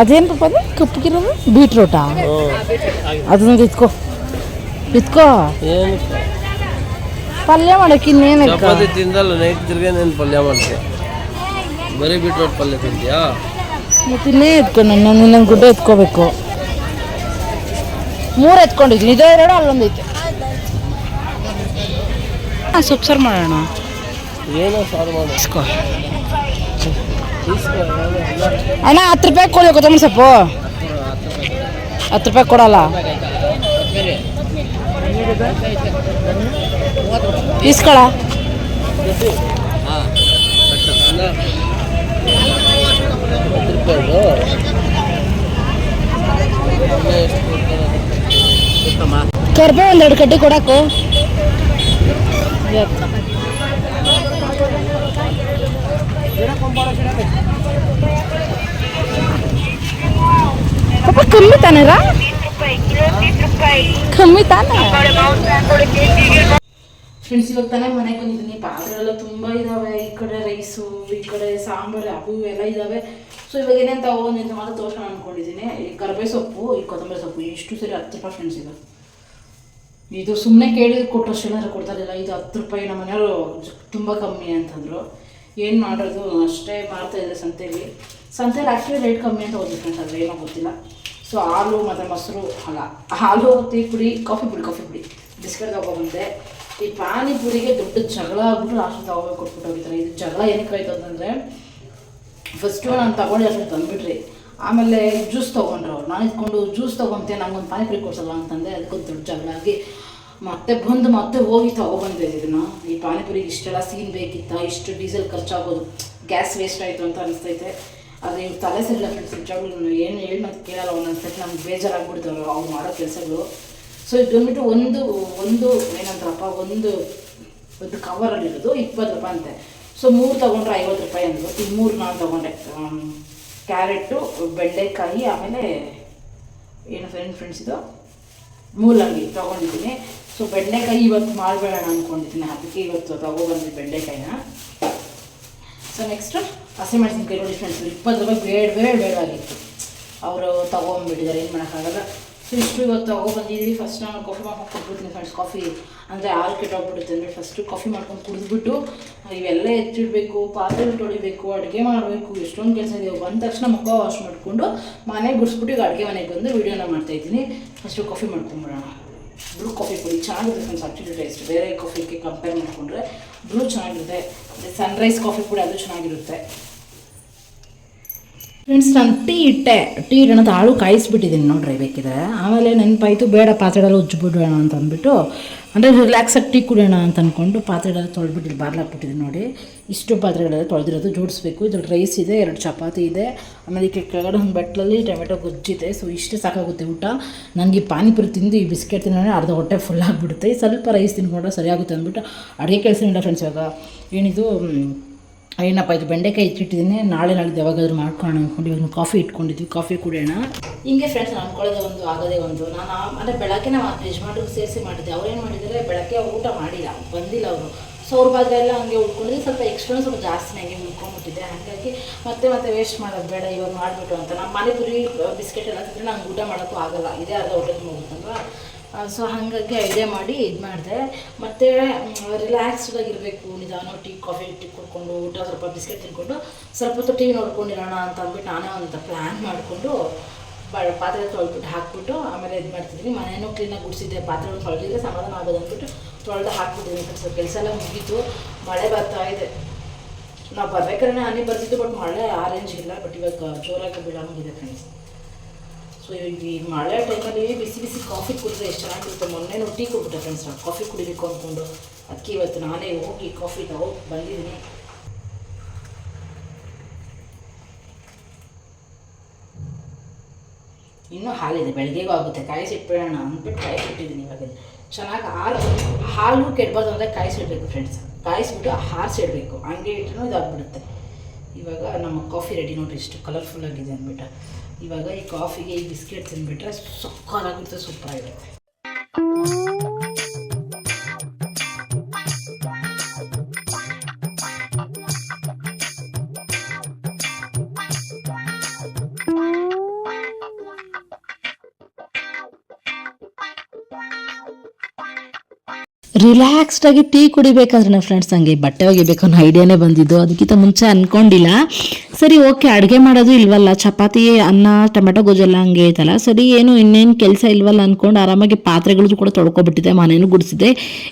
ಅದೇನು ಅಂದ್ರೆ ಅದು? ಕಪ್ಪಗಿರೋದು? ಬೀಟ್ರೂಟಾ? ಅದನ್ನ ಇತ್ಕೋ. ಇತ್ಕೋ. ಪಲ್ಯ ಮಾಡಕ್ಕೆ ಇನ್ನೇನು ಚಪಾತಿ ತಿಂದಲ್ಲ ನೈಟ್ ತಿರ್ಗ ನೀನು ಪಲ್ಯ ಮಾಡ್ತೀಯ? ಬರೀ ಬೀಟ್ರೂಟ್ ಪಲ್ಯ ತಿಂತೀಯಾ? ಮತ್ತೆ ಇನ್ನೇ ಎತ್ಕೊ ನನ್ನ ನಿನ್ನ ಗುಡ್ಡ ಎತ್ಕೋಬೇಕು. ಮೂರು ಎತ್ಕೊಂಡಿದ್ವಿ ಇದೋ ಎರಡು ಅಲ್ಲೊಂದು ಐತೆ. ಹಾಂ ಸೊಪ್ಪು ಸಾರು ಮಾಡೋಣ. ಏನೋ ಸಾರು ಮಾಡು ಅಣ್ಣ ಹತ್ತು ರೂಪಾಯಿ ಕೊಡಿ ಕೊತ್ತಂಬರಿ ಸೊಪ್ಪು ಹತ್ತು ರೂಪಾಯಿ ಕೊಡಲ್ಲ. ಇಸ್ಕೊಳ? ಕರ್ಬೇವು ಒಂದೆರಡು ಕಡ್ಡಿ ಕೊಡಾಕು ಪಾಪ ಕಮ್ಮಿ ತಾನೇರಾ ಕಮ್ಮಿ ತಾನೇ? ಫ್ರೆಂಡ್ಸ್ ಇವಾಗ ತಾನೇ ಮನೆಗೆ ಬಂದಿದ್ದೀನಿ ಪಾತ್ರೆಲ್ಲ ತುಂಬ ಇದ್ದಾವೆ ಈ ಕಡೆ ರೈಸು ಈ ಕಡೆ ಸಾಂಬಾರು ಅವು ಎಲ್ಲ ಇದ್ದಾವೆ ಸೊ ಇವಾಗ ಏನೇನು ತಗೊಂಡು ಅಂತ ಮಾತ್ರ ತೋರ್ಸೋಣ ಅಂದ್ಕೊಂಡಿದ್ದೀನಿ ಈ ಕರ್ಬೇ ಸೊಪ್ಪು, ಈ ಕೊತ್ತಂಬರಿ ಸೊಪ್ಪು, ಇಷ್ಟು ಸರಿ ಹತ್ತು ರೂಪಾಯಿ ಫ್ರೆಂಡ್ಸ್ ಇದು ಇದು ಸುಮ್ಮನೆ ಕೇಳಿದ್ರೆ ಕೊಟ್ಟಷ್ಟು ಏನಾದ್ರು ಕೊಡ್ತಾರಿಲ್ಲ ಇದು ಹತ್ತು ರೂಪಾಯಿ, ನಮ್ಮ ಮನೆಯವರು ತುಂಬ ಕಮ್ಮಿ ಅಂತಂದರು. ಏನು ಮಾಡೋದು ಅಷ್ಟೇ ಮಾಡ್ತಾ ಇದ್ದಾರೆ ಸಂತೆಯಲ್ಲಿ ಸಂತೆಯಲ್ಲಿ ಆ್ಯಕ್ಚುಲಿ ರೇಟ್ ಕಮ್ಮಿ ಅಂತ ಅದು ಏನೋ ಗೊತ್ತಿಲ್ಲ. ಸೊ ಹಾಲು ಮತ್ತು ಮೊಸರು ಅಲ್ಲ. ಹಾಲು, ಟೀ ಪುಡಿ ಕಾಫಿ ಪುಡಿ ಕಾಫಿ ಪುಡಿ. ಬಿಸ್ಕೆಟ್ ತಗೊಬಂದೆ. ಈ ಪಾನಿಪುರಿಗೆ ದೊಡ್ಡ ಜಗಳ ಆಗ್ಬಿಟ್ಟು ಲಾಸ್ಟ್ ತಗೋಬೇಕು ಕೊಟ್ಬಿಟ್ಟು ಹೋಗಿದ್ದಾರೆ ಇದು ಜಗಳ ಏನಕ್ಕೆ ಆಯ್ತು ಅಂತಂದರೆ ಫಸ್ಟು ನಾನು ತಗೊಂಡು ಅಷ್ಟು ತಂದುಬಿಟ್ರಿ. ಆಮೇಲೆ ಜ್ಯೂಸ್ ತೊಗೊಂಡ್ರು ನಾನು ಇದ್ಕೊಂಡು ಜ್ಯೂಸ್ ತೊಗೊಂತೆ ನಂಗೊಂದು ಪಾನಿಪುರಿ ಕೊಡ್ಸಲ್ಲ ಅಂತಂದೆ. ಅದಕ್ಕೊಂದು ದೊಡ್ಡ ಜಗಳ ಆಗಿ ಮತ್ತೆ ಬಂದು ಮತ್ತೆ ಹೋಗಿ ತಗೊಬಂದೆ ಇದನ್ನು. ಈ ಪಾನಿಪುರಿಗೆ ಇಷ್ಟೆಲ್ಲ ಸೀನ್ ಬೇಕಿತ್ತ? ಇಷ್ಟು ಡೀಸೆಲ್ ಖರ್ಚಾಗೋದು. ಗ್ಯಾಸ್ ವೇಸ್ಟ್ ಆಯಿತು ಅಂತ ಅನಿಸ್ತೈತೆ. ಅದು ಇವ್ರು ತಲೆ ಸರಿಲ್ಲ ಫ್ರೆಂಡ್ಸ್ ನಿಜವಾಗ್ಲೂ ಏನು ಹೇಳಿ ಮತ್ತೆ ಕೇಳಲ್ಲ ಒಂದೊಂದ್ಸರಿ ನಮ್ಗೆ ಬೇಜಾರಾಗ್ಬಿಡ್ತಾವೆ. ಅವ್ರು ಮಾಡೋ ಕೆಲಸಗಳು. ಸೊ ಇದು ಬಂದ್ಬಿಟ್ಟು ಒಂದು ಒಂದು ಏನಂತಾರಪ್ಪ ಒಂದು ಒಂದು ಕವರಲ್ಲಿರೋದು ಇಪ್ಪತ್ತು ರೂಪಾಯಿ ಅಂತೆ. ಸೊ ಮೂರು ತೊಗೊಂಡ್ರೆ ಐವತ್ತು ರೂಪಾಯಿ ಅಂದರು ಈ ಮೂರು ನಾನು ತೊಗೊಂಡೆ. ಕ್ಯಾರೆಟು ಬೆಂಡೆಕಾಯಿ, ಆಮೇಲೆ, ಏನು ಫ್ರೆಂಡ್ ಫ್ರೆಂಡ್ಸ್ ಇದು? ಮೂಲಂಗಿ ತೊಗೊಂಡಿದ್ದೀನಿ. ಸೊ ಬೆಂಡೆಕಾಯಿ ಇವತ್ತು ಮಾಡಬೇಡ ಅಂದ್ಕೊಂಡಿದ್ದೀನಿ ಅದಕ್ಕೆ ಇವತ್ತು ತಗೋಬಂದ್ವಿ ಬೆಂಡೆಕಾಯಿನ. ಸೊ ನೆಕ್ಸ್ಟು ಹಸಿಮೆಣಸಿನ್ಕಾಯಿ ನೋಡಿ ಫ್ರೆಂಡ್ಸ್ ಇಪ್ಪತ್ತು ರೂಪಾಯಿ ಬೇಡ ಬೇಡ ಬೇಡಾಗಿತ್ತು ಅವರು ತೊಗೊಂಬಿಟ್ಟಿದ್ದಾರೆ ಏನು ಮಾಡೋಕ್ಕಾಗಲ್ಲ ಸೊ ಇಷ್ಟು ಇವತ್ತು ತೊಗೊಬಂದಿದ್ದೀವಿ ಫಸ್ಟ್ ನಾನು ಕಾಫಿ ಮಾಡ್ಕೊಂಡು ಕೊಟ್ಬಿಡ್ತೀನಿ ಫ್ರೆಂಡ್ಸ್ ಕಾಫಿ ಅಂದರೆ ಹಾಲು ಕೆಟ್ಟೋಗ್ಬಿಡುತ್ತೆ ಅಂದರೆ ಫಸ್ಟು ಕಾಫಿ ಮಾಡ್ಕೊಂಡು ಕುಡಿದ್ಬಿಟ್ಟು, ಇವೆಲ್ಲ ಎತ್ತಿಡಬೇಕು, ಪಾತ್ರೆ ತೊಳಿಬೇಕು, ಅಡುಗೆ ಮಾಡಬೇಕು, ಎಷ್ಟೊಂದು ಕೆಲಸ ಇದೆ. ಬಂದ ತಕ್ಷಣ ಮುಖ ವಾಶ್ ಮಾಡಿಕೊಂಡು ಮನೆಗೆ ಗುಡಿಸ್ಬಿಟ್ಟು ಈಗ ಅಡುಗೆ ಮನೆಗೆ ಬಂದು ವೀಡಿಯೋನ ಮಾಡ್ತಾಯಿದ್ದೀನಿ ಫಸ್ಟು ಕಾಫಿ ಮಾಡ್ಕೊಂಬಿಡೋಣ ಬ್ರೂ ಕಾಫಿ ಪುಡಿ ಚೆನ್ನಾಗಿರುತ್ತೆ ಫ್ರೆಂಡ್ಸ್ ಆ್ಯಕ್ಚುಲಿ ಟೇಸ್ಟ್ ಬೇರೆ ಕಾಫಿಗೆ ಕಂಪೇರ್ ಮಾಡಿಕೊಂಡ್ರೆ, ಬ್ರೂ ಚೆನ್ನಾಗಿರುತ್ತೆ ಸನ್ರೈಸ್ ಕಾಫಿ ಪುಡಿ ಅದು ಚೆನ್ನಾಗಿರುತ್ತೆ. ಫ್ರೆಂಡ್ಸ್ ನಾನು ಟೀ ಇಟ್ಟೆ. ಟೀ ಇಡೋಣ ಅಂತ ಹಾಳು ಕಾಯಿಸ್ಬಿಟ್ಟಿದ್ದೀನಿ ನೋಡ್ರಿ ಬೇಕಿದ್ರೆ. ಆಮೇಲೆ ನೆನಪಾಯಿತು, ಬೇಡ ಪಾತ್ರೆಡೆಲ್ಲ ಉಜ್ಜಿಬಿಡೋಣ ಅಂತ ಅಂದ್ಬಿಟ್ಟು, ಅಂದರೆ ರಿಲ್ಯಾಕ್ಸಾಗಿ ಟೀ ಕುಡಿಯೋಣ ಅಂತ ಅಂದ್ಕೊಂಡು ಪಾತ್ರೆಡೆಲ್ಲ ತೊಳೆದ್ಬಿಟ್ಟು ಬಾರ್ಲಾಕ್ಬಿಟ್ಟಿದ್ದೀನಿ ನೋಡಿ. ಇಷ್ಟು ಪಾತ್ರೆಗಳಲ್ಲಿ ತೊಳೆದಿರೋದು ಜೋಡಿಸ್ಬೇಕು. ಇದ್ರಲ್ಲಿ ರೈಸ್ ಇದೆ, ಎರಡು ಚಪಾತಿ ಇದೆ. ಆಮೇಲೆ ಈ ಕೆಳಗಡೆ ಒಂದು ಬಟ್ಲಲ್ಲಿ ಟೊಮೆಟೊ ಗೊಜ್ಜಿದೆ. ಸೊ ಇಷ್ಟೇ ಸಾಕಾಗುತ್ತೆ ಊಟ. ನನಗೆ ಪಾನಿಪುರಿ ತಿಂದು ಈ ಬಿಸ್ಕೆಟ್ ತಿನ್ನೋಣ ಅರ್ಧ ಹೊಟ್ಟೆ ಫುಲ್ ಆಗಿಬಿಡುತ್ತೆ. ಸ್ವಲ್ಪ ರೈಸ್ ತಿನ್ಕೊಂಡ್ರೆ ಸರಿಯಾಗುತ್ತೆ ಅಂದ್ಬಿಟ್ಟು ಅಡುಗೆ ಕೆಲಸ ಇಲ್ಲ ಫ್ರೆಂಡ್ಸ್ ಇವಾಗ. ಏನಿದು ಏನಪ್ಪ ಇದು ಬೆಂಡೆಕಾಯಿ ಇಟ್ಟಿಟ್ಟಿದ್ದೀನಿ. ನಾಳೆ ನಾಳೆ ಯಾವಾಗಾದ್ರೂ ಮಾಡ್ಕೊಳ್ಳೋಣ ಅಂದ್ಕೊಂಡು ಇವಾಗ ಕಾಫಿ ಇಟ್ಕೊಂಡಿದ್ವಿ. ಕಾಫಿ ಕುಡಿಯೋಣ. ಹಿಂಗೆ ಫ್ರೆಂಡ್ಸ್ ನಾನು ಅನ್ಕೊಳ್ಳೋದೇ ಒಂದು, ಆಗೋದೇ ಒಂದು. ನಾನು ಅಂದರೆ ಬೆಳಗ್ಗೆ ನಾವು ಯಜಮಾನ್ರಿಗೆ ಸೇರಿಸಿ ಮಾಡಿದ್ದೆ. ಅವ್ರು ಏನು ಮಾಡಿದ್ದಾರೆ? ಬೆಳಗ್ಗೆ ಊಟ ಮಾಡಿಲ್ಲ. ಬಂದಿಲ್ಲ ಅವರು. ಸೊ ಅವ್ರ ಭಾಗ ಎಲ್ಲ ಹಂಗೆ ಉಳ್ಕೊಂಡಿದ್ದು ಸ್ವಲ್ಪ ಎಕ್ಸ್ಟ್ರಾ ಸ್ವಲ್ಪ ಜಾಸ್ತಿ ಹಂಗೆ ಉಳ್ಕೊಂಡ್ಬಿಟ್ಟಿದ್ದೆ. ಹಾಗಾಗಿ ಮತ್ತೆ ಮತ್ತೆ ವೇಸ್ಟ್ ಮಾಡೋದು ಬೇಡ, ಇವಾಗ ಮಾಡಿಬಿಟ್ಟು ಅಂತ. ನಮ್ಮ ಮನೆ ಬಿಸ್ಕೆಟ್ ಎಲ್ಲ ತಿಂದರೆ ನಂಗೆ ಊಟ ಮಾಡೋಕ್ಕೂ ಆಗಲ್ಲ. ಇದೇ ಅರ್ಧ ಊಟಕ್ಕೆ ತುಂಬೋಗುತ್ತಲ್ವ ಸೊ ಹಾಗಾಗಿ ಐಡಿಯಾ ಮಾಡಿ ಇದು ಮಾಡಿದೆ. ಮತ್ತು ರಿಲ್ಯಾಕ್ಸ್ಡ್ ಆಗಿರಬೇಕು ನಿಧಾನ ಟೀ, ಕಾಫಿ ಟೀ ಕುಡ್ಕೊಂಡು, ಊಟ ಸ್ವಲ್ಪ ಬಿಸ್ಕೆಟ್ ತಿನ್ಕೊಂಡು, ಸ್ವಲ್ಪ ಹೊತ್ತು ಟಿ ನೋಡ್ಕೊಂಡಿರೋಣ ಅಂತ ಅಂದ್ಬಿಟ್ಟು ನಾನೇ ಒಂದು ಪ್ಲ್ಯಾನ್ ಮಾಡಿಕೊಂಡು ಪಾತ್ರೆ ತೊಳ್ಬಿಟ್ಟು ಹಾಕ್ಬಿಟ್ಟು ಆಮೇಲೆ ಇದು ಮಾಡ್ತಿದ್ದೀನಿ. ಮನೆಯೂ ಕ್ಲೀನಾಗಿ ಗುಡಿಸಿದ್ದೆ. ಪಾತ್ರೆಗಳು ತೊಳೆದಿದ್ರೆ ಸಮಾಧಾನ ಆಗೋದು ಅಂದ್ಬಿಟ್ಟು ತೊಳೆದು ಹಾಕ್ಬಿಟ್ಟಿದ್ದೀನಿ ಸ್ವಲ್ಪ ಕೆಲಸ ಎಲ್ಲ ಮುಗೀತು. ಮಳೆ ಬರ್ತಾ ಇದೆ. ನಾವು ಬರ್ಬೇಕಾದ್ರೆ ಹನಿ ಬರ್ತಿತ್ತು ಬಟ್ ಮಳೆ ಆರೆಂಜ್ ಇಲ್ಲ. ಬಟ್ ಇವಾಗ ಜೋರಾಗಿ ಬೀಳಂಗಿದೆ ಫ್ರೆಂಡ್ಸ್ ಸೊ ಈ ಮಳೆ ಟೈಮಲ್ಲಿ ಬಿಸಿ ಬಿಸಿ ಕಾಫಿ ಕುಡಿದ್ರೆ ಎಷ್ಟು ಚೆನ್ನಾಗಿರುತ್ತೆ. ಮೊನ್ನೆ ಟೀ ಕೊಟ್ಬಿಟ್ಟೆ ಫ್ರೆಂಡ್ಸ್ ನಾನು ಕಾಫಿ ಕುಡಿಬೇಕು ಅಂದ್ಕೊಂಡು. ಅದಕ್ಕೆ ಇವತ್ತು ನಾನೇ ಹೋಗಿ ಕಾಫಿ ತಗೋ ಬಂದಿದ್ದೀನಿ. ಇನ್ನೂ ಹಾಲಿದೆ. ಬೆಳಗ್ಗೆಗೂ ಆಗುತ್ತೆ. ಕಾಯಿಸಿಟ್ಬಿಡೋಣ ಅಂದ್ಬಿಟ್ಟು ಕಾಯಿಸಿಟ್ಟಿದ್ದೀನಿ ಇವಾಗ ಚೆನ್ನಾಗಿ ಹಾಲು ಹಾಲು ಕೆಡ್ಬಾರ್ದು ಅಂದರೆ ಕಾಯಿಸಿಡ್ಬೇಕು ಫ್ರೆಂಡ್ಸ್ ಕಾಯಿಸಿಬಿಟ್ಟು ಹಾರಿಸಿಡ್ಬೇಕು ಹಂಗೆ ಇಟ್ಟರೂ ಇದಾಗ್ಬಿಡುತ್ತೆ. ಇವಾಗ ನಮ್ಮ ಕಾಫಿ ರೆಡಿ ನೋಡ್ರಿ ಇಷ್ಟು ಕಲರ್ಫುಲ್ ಆಗಿದೆ ಅಂದ್ಬಿಟ್ಟು. ಇವಾಗ ಈ ಕಾಫಿಗೆ ಈ ಬಿಸ್ಕೆಟ್ ಆಗುತ್ತೆ ಸೂಪರ್ ಸೂಪರಾಗಿರುತ್ತೆ. ರಿಲ್ಯಾಕ್ಸ್ಡ್ ಆಗಿ ಟೀ ಕುಡಿಬೇಕಾದ್ರೆ ಫ್ರೆಂಡ್ಸ್ ನನಗೆ ಬಟ್ಟೆ ಒಗಿಬೇಕು ಅನ್ನೋ ಐಡಿಯಾನೇ ಬಂದಿದ್ದು. ಅದಕ್ಕಿಂತ ಮುಂಚೆ ಅನ್ಕೊಂಡಿಲ್ಲ. ಸರಿ, ಓಕೆ, ಅಡುಗೆ ಮಾಡೋದು ಇಲ್ವಲ್ಲ? ಚಪಾತಿ, ಅನ್ನ, ಟೊಮೆಟೊ ಗೊಜ್ಜೆಲ್ಲ ಹಂಗೆ ಐತಲ್ಲ? ಸರಿ, ಏನು, ಇನ್ನೇನು ಕೆಲಸ ಇಲ್ವಲ್ಲ ಅಂದ್ಕೊಂಡು ಆರಾಮಾಗಿ ಪಾತ್ರೆಗಳದ್ದು ಕೂಡ ತೊಳ್ಕೊಬಿಟ್ಟಿದೆ, ಮನೇನು ಗುಡಿಸಿದೆ.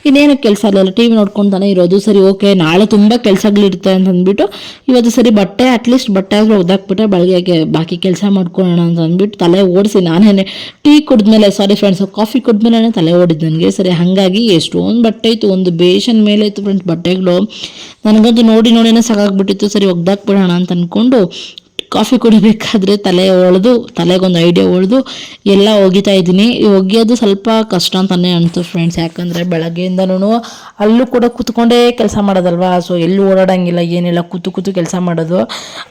ಇನ್ನೇನು ಕೆಲಸ ಇಲ್ಲಲ್ಲ ಟಿ ವಿ ನೋಡ್ಕೊಂತಾನೆ ಇರೋದು. ಸರಿ, ಓಕೆ, ನಾಳೆ ತುಂಬ ಕೆಲಸಗಳಿರುತ್ತೆ ಅಂತ ಅಂದ್ಬಿಟ್ಟು, ಇವತ್ತು ಸರಿ ಬಟ್ಟೆ ಅಟ್ಲೀಸ್ಟ್ ಬಟ್ಟೆ ಆದರೂ ಒದಾಕ್ಬಿಟ್ರೆ ಬೆಳಗ್ಗೆ ಬಾಕಿ ಕೆಲಸ ಮಾಡ್ಕೊಳ್ಳೋಣ ಅಂತ ಅಂದ್ಬಿಟ್ಟು ತಲೆ ಓಡಿಸಿ ನಾನೇನೆ ಟೀ ಕುಡಿದ್ಮೇಲೆ ಸಾರಿ ಫ್ರೆಂಡ್ಸ್ ಕಾಫಿ ಕುಡಿದ್ಮೇಲೆ ತಲೆ ಓಡಿದ್ದು ನನಗೆ. ಸರಿ, ಹಾಗಾಗಿ ಎಷ್ಟೊಂದು ಬಟ್ಟೆ ಇತ್ತು. ಒಂದು ಬೇಷನ್ ಮೇಲೆ ಇತ್ತು ಫ್ರೆಂಡ್ಸ್ ಬಟ್ಟೆಗಳು. ನನಗಂತೂ ನೋಡಿ, ನೋಡಿನೇ ಸಾಕಾಗ್ಬಿಟ್ಟಿತ್ತು. ಸರಿ, ಒಗ್ದಾಕ್ಬಿಡೋಣ ಅಂತ ಅಂದ್ಕೊಂಡು ಕಾಫಿ ಕುಡಿಬೇಕಾದ್ರೆ ತಲೆ ಒಳೆದು, ತಲೆಗೊಂದು ಐಡಿಯಾ ಒಡೆದು ಎಲ್ಲ ಒಗಿತಾ ಇದ್ದೀನಿ. ಒಗೆಯೋದು ಸ್ವಲ್ಪ ಕಷ್ಟ ಅಂತಾನೆ ಅನ್ತು ಫ್ರೆಂಡ್ಸ್ ಯಾಕಂದರೆ ಬೆಳಗ್ಗೆಯಿಂದನೂ ಅಲ್ಲೂ ಕೂಡ ಕೂತ್ಕೊಂಡೇ ಕೆಲಸ ಮಾಡೋದಲ್ವಾ? ಸೊ ಎಲ್ಲೂ ಓಡಾಡಂಗಿಲ್ಲ, ಏನಿಲ್ಲ, ಕೂತು ಕೂತು ಕೆಲಸ ಮಾಡೋದು.